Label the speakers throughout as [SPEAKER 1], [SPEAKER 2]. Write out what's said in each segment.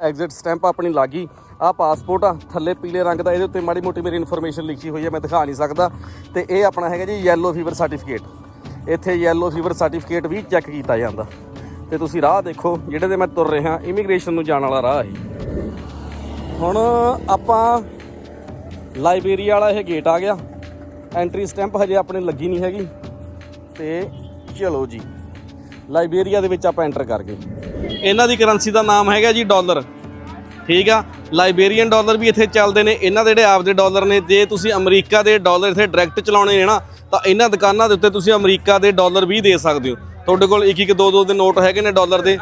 [SPEAKER 1] Exit stamp ਆਪਣੀ ਲੱਗੀ। ਆ ਪਾਸਪੋਰਟ ਆ, ਥੱਲੇ ਪੀਲੇ ਰੰਗ ਦਾ, ਇਹਦੇ ਉੱਤੇ ਮਾੜੀ ਮੋਟੀ ਮੇਰੀ ਇਨਫੋਰਮੇਸ਼ਨ ਲਿਖੀ ਹੋਈ ਹੈ ਮੈਂ ਦਿਖਾ ਨਹੀਂ ਸਕਦਾ। ਤੇ ਇਹ ਆਪਣਾ ਹੈਗਾ ਜੀ ਯੈਲੋ ਫੀਵਰ ਸਰਟੀਫਿਕੇਟ ਇੱਥੇ ਯੈਲੋ ਫੀਵਰ ਸਰਟੀਫਿਕੇਟ ਵੀ ਚੈੱਕ ਕੀਤਾ ਜਾਂਦਾ। ਤੇ ਤੁਸੀਂ ਰਾਹ ਦੇਖੋ, ਜਿਹੜੇ ਤੇ ਮੈਂ ਤੁਰ ਰਿਹਾ ਇਮੀਗ੍ਰੇਸ਼ਨ ਨੂੰ ਜਾਣ ਵਾਲਾ ਰਾਹ ਹੈ ਹੁਣ ਆਪਾਂ ਲਾਇਬ੍ਰੇਰੀ ਵਾਲਾ ਇਹ ਗੇਟ ਆ ਗਿਆ। ਐਂਟਰੀ ਸਟੈਂਪ ਹਜੇ ਆਪਣੇ ਲੱਗੀ ਨਹੀਂ ਹੈਗੀ। ਤੇ ਚਲੋ ਜੀ ਲਾਇਬ੍ਰੇਰੀਆ ਦੇ ਵਿੱਚ ਆਪਾਂ ਐਂਟਰ ਕਰ ਗਏ। ਇਹਨਾਂ ਦੀ ਕਰੰਸੀ ਦਾ ਨਾਮ ਹੈਗਾ ਜੀ ਡਾਲਰ। ਠੀਕ ਆ? ਲਾਇਬੇਰੀਅਨ ਡਾਲਰ ਵੀ ਇੱਥੇ ਚੱਲਦੇ ਨੇ। ਇਹਨਾਂ ਦੇ ਜਿਹੜੇ ਆਪਦੇ ਡਾਲਰ ਨੇ, ਜੇ ਤੁਸੀਂ ਅਮਰੀਕਾ ਦੇ ਡਾਲਰ ਇੱਥੇ ਡਾਇਰੈਕਟ ਚਲਾਉਣੇ ਨੇ ਨਾ, ਤਾਂ ਇਹਨਾਂ ਦੁਕਾਨਾਂ ਦੇ ਉੱਤੇ ਤੁਸੀਂ ਅਮਰੀਕਾ ਦੇ ਡਾਲਰ ਵੀ ਦੇ ਸਕਦੇ ਹੋ। ਤੁਹਾਡੇ ਕੋਲ ਇੱਕ ਇੱਕ, ਦੋ ਦੋ ਦੇ ਨੋਟ ਹੈਗੇ ਨੇ ਡਾਲਰ ਦੇ।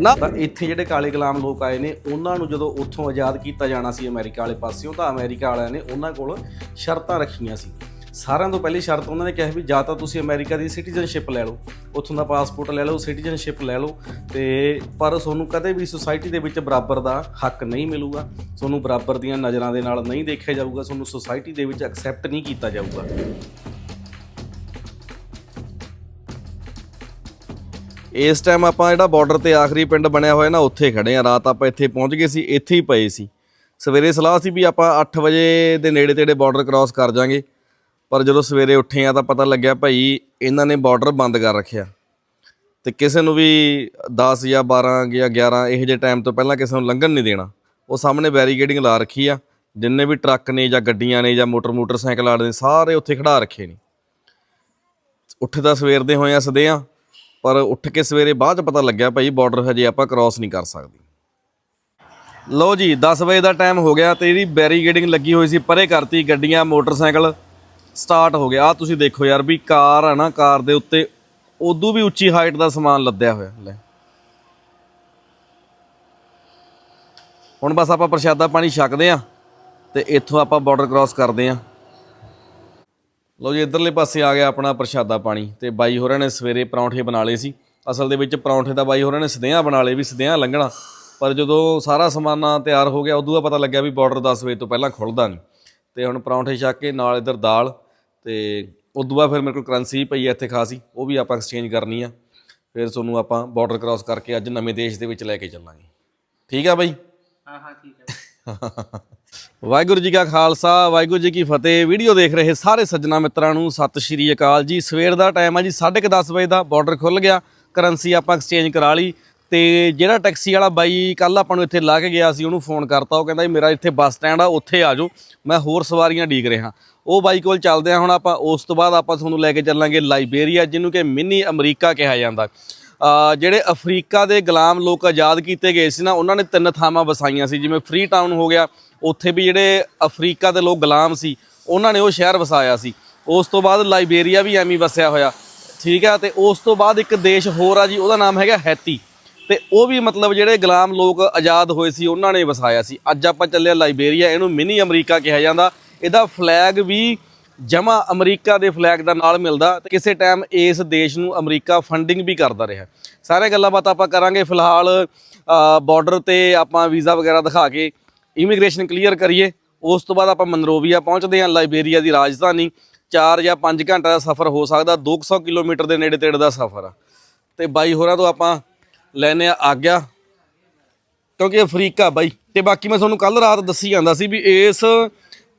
[SPEAKER 1] ਨਾ ਇੱਥੇ ਜਿਹੜੇ ਕਾਲੇ ਗੁਲਾਮ ਲੋਕ ਆਏ ਨੇ, ਉਹਨਾਂ ਨੂੰ ਜਦੋਂ ਉੱਥੋਂ ਆਜ਼ਾਦ ਕੀਤਾ ਜਾਣਾ ਸੀ ਅਮਰੀਕਾ ਵਾਲੇ ਪਾਸਿਓਂ, ਤਾਂ ਅਮਰੀਕਾ ਵਾਲਿਆਂ ਨੇ ਉਹਨਾਂ ਕੋਲ ਸ਼ਰਤਾਂ ਰੱਖੀਆਂ ਸੀ। ਸਾਰਿਆਂ ਤੋਂ ਪਹਿਲੀ ਸ਼ਰਤ ਉਹਨਾਂ ਨੇ ਕਿਹਾ ਵੀ ਜਾਂ ਤਾਂ ਤੁਸੀਂ ਅਮਰੀਕਾ ਦੀ ਸਿਟੀਜ਼ਨਸ਼ਿਪ ਲੈ ਲਓ, ਉੱਥੋਂ ਦਾ ਪਾਸਪੋਰਟ ਲੈ ਲਓ, ਸਿਟੀਜ਼ਨਸ਼ਿਪ ਲੈ ਲਓ, ਤੇ ਪਰ ਤੁਹਾਨੂੰ ਕਦੇ ਵੀ ਸੁਸਾਇਟੀ ਦੇ ਵਿੱਚ ਬਰਾਬਰ ਦਾ ਹੱਕ ਨਹੀਂ ਮਿਲੂਗਾ, ਤੁਹਾਨੂੰ ਬਰਾਬਰ ਦੀਆਂ ਨਜ਼ਰਾਂ ਦੇ ਨਾਲ ਨਹੀਂ ਦੇਖਿਆ ਜਾਊਗਾ, ਤੁਹਾਨੂੰ ਸੁਸਾਇਟੀ ਦੇ ਵਿੱਚ ਐਕਸੈਪਟ ਨਹੀਂ ਕੀਤਾ ਜਾਊਗਾ। ਇਸ ਟਾਈਮ ਆਪਾਂ ਜਿਹੜਾ ਬਾਰਡਰ ਤੇ ਆਖਰੀ ਪਿੰਡ ਬਣਿਆ ਹੋਇਆ ਨਾ, ਉੱਥੇ ਖੜੇ ਆ ਰਾਤ ਆਪਾਂ ਇੱਥੇ ਪਹੁੰਚ ਗਏ ਸੀ, ਇੱਥੇ ਹੀ ਪਏ ਸੀ। ਸਵੇਰੇ ਸਲਾਹ ਸੀ ਵੀ ਆਪਾਂ 8 ਵਜੇ ਦੇ ਨੇੜੇ ਤੇੜੇ ਬਾਰਡਰ ਕ੍ਰਾਸ ਕਰ ਜਾਾਂਗੇ ਪਰ ਜਦੋਂ ਸਵੇਰੇ ਉੱਠੇ ਆ ਤਾਂ ਪਤਾ ਲੱਗਿਆ ਭਾਈ ਇਹਨਾਂ ਨੇ ਬਾਰਡਰ ਬੰਦ ਕਰ ਰੱਖਿਆ। ਤੇ ਕਿਸੇ ਨੂੰ ਵੀ 10 ਜਾਂ 12 ਜਾਂ 11 ਇਹੋ ਜਿਹੇ ਟਾਈਮ ਤੋਂ ਪਹਿਲਾਂ ਕਿਸੇ ਨੂੰ ਲੰਘਣ ਨਹੀਂ ਦੇਣਾ। ਉਹ ਸਾਹਮਣੇ ਬੈਰੀਕੇਡਿੰਗ ਲਾ ਰੱਖੀ ਆ। ਜਿੰਨੇ ਵੀ ਟਰੱਕ ਨੇ ਜਾਂ ਗੱਡੀਆਂ ਨੇ ਜਾਂ ਮੋਟਰ ਮੋਟਰਸਾਈਕਲ ਆੜੇ ਨੇ ਸਾਰੇ ਉੱਥੇ ਖੜਾ ਰੱਖੇ ਨੇ। ਉੱਠੇ ਤਾਂ ਸਵੇਰ ਦੇ ਹੋਏ ਆ, ਸਦੇ ਆ। ਪਰ ਉੱਠ ਕੇ ਸਵੇਰੇ ਬਾਅਦ ਚ ਪਤਾ ਲੱਗਿਆ ਭਾਈ ਬਾਰਡਰ ਹਜੇ ਆਪਾਂ ਕ੍ਰਾਸ ਨਹੀਂ ਕਰ ਸਕਦੇ। ਲਓ ਜੀ 10 ਵਜੇ ਦਾ ਟਾਈਮ ਹੋ ਗਿਆ ਤੇ ਇਹਦੀ ਬੈਰੀਕੇਡਿੰਗ ਲੱਗੀ ਹੋਈ ਸੀ ਪਰੇ ਕਰਤੀ ਗੱਡੀਆਂ, ਮੋਟਰਸਾਈਕਲ। ਸਟਾਰਟ ਹੋ ਗਿਆ। ਆ ਤੁਸੀਂ ਦੇਖੋ ਯਾਰ ਵੀ ਕਾਰ ਆ ਨਾ, ਕਾਰ ਦੇ ਉੱਤੇ ਉਦੋਂ ਵੀ ਉੱਚੀ ਹਾਈਟ ਦਾ ਸਮਾਨ ਲੱਦਿਆ ਹੋਇਆ। ਲੈ। ਹੁਣ ਬਸ ਆਪਾਂ ਪ੍ਰਸ਼ਾਦਾ ਪਾਣੀ ਛਕਦੇ ਆ ਤੇ ਇੱਥੋਂ ਆਪਾਂ ਬਾਰਡਰ ਕ੍ਰਾਸ ਕਰਦੇ ਆ ਲਓ ਜੀ, ਇਧਰਲੇ ਪਾਸੇ ਆ ਗਿਆ ਆਪਣਾ ਪ੍ਰਸ਼ਾਦਾ ਪਾਣੀ ਤੇ ਬਾਈ ਹੋਰਾਂ ਨੇ ਸਵੇਰੇ ਪਰੌਂਠੇ ਬਣਾ ਲਏ ਸੀ। ਅਸਲ ਦੇ ਵਿੱਚ ਪਰੌਂਠੇ ਤਾਂ ਬਾਈ ਹੋਰਾਂ ਨੇ ਸਦਿਆਂ ਬਣਾ ਲਏ ਵੀ ਸਦਿਆਂ ਲੰਘਣਾ। ਪਰ ਜਦੋਂ ਸਾਰਾ ਸਮਾਨਾ ਤਿਆਰ ਹੋ ਗਿਆ, ਉਦੋਂ ਪਤਾ ਲੱਗਿਆ ਵੀ ਬਾਰਡਰ 10 ਵਜੇ ਤੋਂ ਪਹਿਲਾਂ ਖੁੱਲਦਾ ਨਹੀਂ। ਤੇ ਹੁਣ ਪਰੌਂਠੇ ਛੱਕ ਕੇ ਨਾਲ ਇਧਰ ਦਾਲ ਤੇ ਤੋਂ ਬਾਅਦ ਫਿਰ ਮੇਰੇ ਕੋਲ ਕਰੰਸੀ ਪਈ ਹੈ ਇੱਥੇ ਖਾਸ ਹੀ ਉਹ ਵੀ ਆਪਾਂ ਐਕਸਚੇਂਜ ਕਰਨੀ ਆ। ਫਿਰ ਤੁਹਾਨੂੰ ਆਪਾਂ ਬਾਰਡਰ ਕ੍ਰਾਸ ਕਰਕੇ ਅੱਜ ਨਵੇਂ ਦੇਸ਼ ਦੇ ਵਿੱਚ ਲੈ ਕੇ ਚੱਲਾਂਗੇ। ਠੀਕ ਆ ਬਾਈ?
[SPEAKER 2] ਹਾਂ ਹਾਂ ਠੀਕ ਹੈ
[SPEAKER 1] ਵਾਹਿਗੁਰੂ ਜੀ ਕਾ ਖਾਲਸਾ ਵਾਹਿਗੁਰੂ ਜੀ ਕੀ ਫਤਿਹ। ਵੀਡੀਓ ਦੇਖ ਰਹੇ ਸਾਰੇ ਸੱਜਣਾ ਮਿੱਤਰਾਂ ਨੂੰ ਸਤਿ ਸ਼੍ਰੀ ਅਕਾਲ ਜੀ। ਸਵੇਰ ਦਾ ਟਾਈਮ ਆ ਜੀ 10:30 ਵਜੇ ਦਾ ਬਾਰਡਰ ਖੁੱਲ ਗਿਆ ਕਰੰਸੀ ਆਪਾਂ ਐਕਸਚੇਂਜ ਕਰਾ ਲਈ। ਤੇ ਜਿਹੜਾ ਟੈਕਸੀ ਵਾਲਾ ਬਾਈ ਕੱਲ ਆਪਾਂ ਨੂੰ ਇੱਥੇ ਲਾ ਕੇ ਗਿਆ ਸੀ ਉਹਨੂੰ ਫੋਨ ਕਰਤਾ ਉਹ ਕਹਿੰਦਾ ਮੇਰਾ ਇੱਥੇ ਬੱਸ ਸਟੈਂਡ ਆ ਉੱਥੇ ਆ ਜਾਓ। ਮੈਂ ਹੋਰ ਸਵਾਰੀਆਂ ਡੀਕ ਰਿਹਾ। ਉਹ ਬਾਈ ਕੋਲ ਚੱਲਦੇ ਆ ਹੁਣ ਆਪਾਂ, ਉਸ ਤੋਂ ਬਾਅਦ ਆਪਾਂ ਤੁਹਾਨੂੰ ਲੈ ਕੇ ਚੱਲਾਂਗੇ ਲਾਇਬੇਰੀਆ, ਜਿਹਨੂੰ ਕਿ ਮਿੰਨੀ ਅਮਰੀਕਾ ਕਿਹਾ ਜਾਂਦਾ। ਜਿਹੜੇ ਅਫਰੀਕਾ ਦੇ ਗੁਲਾਮ ਲੋਕ ਆਜ਼ਾਦ ਕੀਤੇ ਗਏ ਸੀ ਨਾ, ਉਹਨਾਂ ਨੇ ਤਿੰਨ ਥਾਵਾਂ ਵਸਾਈਆਂ ਸੀ, ਜਿਵੇਂ ਫਰੀ ਟਾਊਨ ਹੋ ਗਿਆ, ਉੱਥੇ ਵੀ ਜਿਹੜੇ ਅਫਰੀਕਾ ਦੇ ਲੋਕ ਗੁਲਾਮ ਸੀ, ਉਹਨਾਂ ਨੇ ਉਹ ਸ਼ਹਿਰ ਵਸਾਇਆ ਸੀ। ਉਸ ਤੋਂ ਬਾਅਦ ਲਾਇਬੇਰੀਆ ਵੀ ਐਵੇਂ ਵਸਿਆ ਹੋਇਆ। ਠੀਕ ਹੈ, ਤੇ ਉਸ ਤੋਂ ਬਾਅਦ ਇੱਕ ਦੇਸ਼ ਹੋਰ ਆ ਜੀ, ਉਹਦਾ ਨਾਮ ਹੈਗਾ ਹੈਤੀ। ਤੇ ਉਹ ਵੀ ਮਤਲਬ ਜਿਹੜੇ ਗੁਲਾਮ ਲੋਕ ਆਜ਼ਾਦ ਹੋਏ ਸੀ, ਉਹਨਾਂ ਨੇ ਵਸਾਇਆ ਸੀ। ਅੱਜ ਆਪਾਂ ਚੱਲੇ ਆ ਇਹਨੂੰ ਮਿਨੀ ਅਮਰੀਕਾ ਕਿਹਾ ਜਾਂਦਾ। ਇਹਦਾ ਫਲੈਗ ਵੀ ਜਮਾ ਅਮਰੀਕਾ ਦੇ ਫਲੈਗ ਦਾ ਨਾਲ ਮਿਲਦਾ ਤੇ ਕਿਸੇ ਟਾਈਮ ਇਸ ਦੇਸ਼ ਨੂੰ ਅਮਰੀਕਾ ਫੰਡਿੰਗ ਵੀ ਕਰਦਾ ਰਿਹਾ। ਸਾਰੇ ਗੱਲਾਂ ਬਾਤ ਆਪਾਂ ਕਰਾਂਗੇ। ਫਿਲਹਾਲ ਬਾਰਡਰ ਤੇ ਆਪਾਂ ਵੀਜ਼ਾ ਵਗੈਰਾ ਦਿਖਾ ਕੇ ਇਮੀਗ੍ਰੇਸ਼ਨ ਕਲੀਅਰ ਕਰੀਏ। ਉਸ ਤੋਂ ਬਾਅਦ ਆਪਾਂ ਮਨਰੋਵੀਆ ਪਹੁੰਚਦੇ ਹਾਂ ਲਾਇਬੇਰੀਆ ਦੀ ਰਾਜਧਾਨੀ। 4 ਜਾਂ 5 ਘੰਟੇ ਦਾ ਸਫ਼ਰ ਹੋ ਸਕਦਾ 200 ਕਿਲੋਮੀਟਰ ਦੇ ਨੇੜੇ ਤੇੜੇ ਦਾ ਸਫ਼ਰ ਆ। ਤੇ ਬਾਈ ਹੋਰਾਂ ਤੋਂ ਆਪਾਂ ਲੈਨੇ ਆ ਆਗਿਆ, ਕਿਉਂਕਿ ਅਫਰੀਕਾ ਬਾਈ। ਤੇ ਬਾਕੀ ਮੈਂ ਤੁਹਾਨੂੰ ਕੱਲ ਰਾਤ ਦੱਸੀ ਜਾਂਦਾ ਸੀ ਵੀ ਇਸ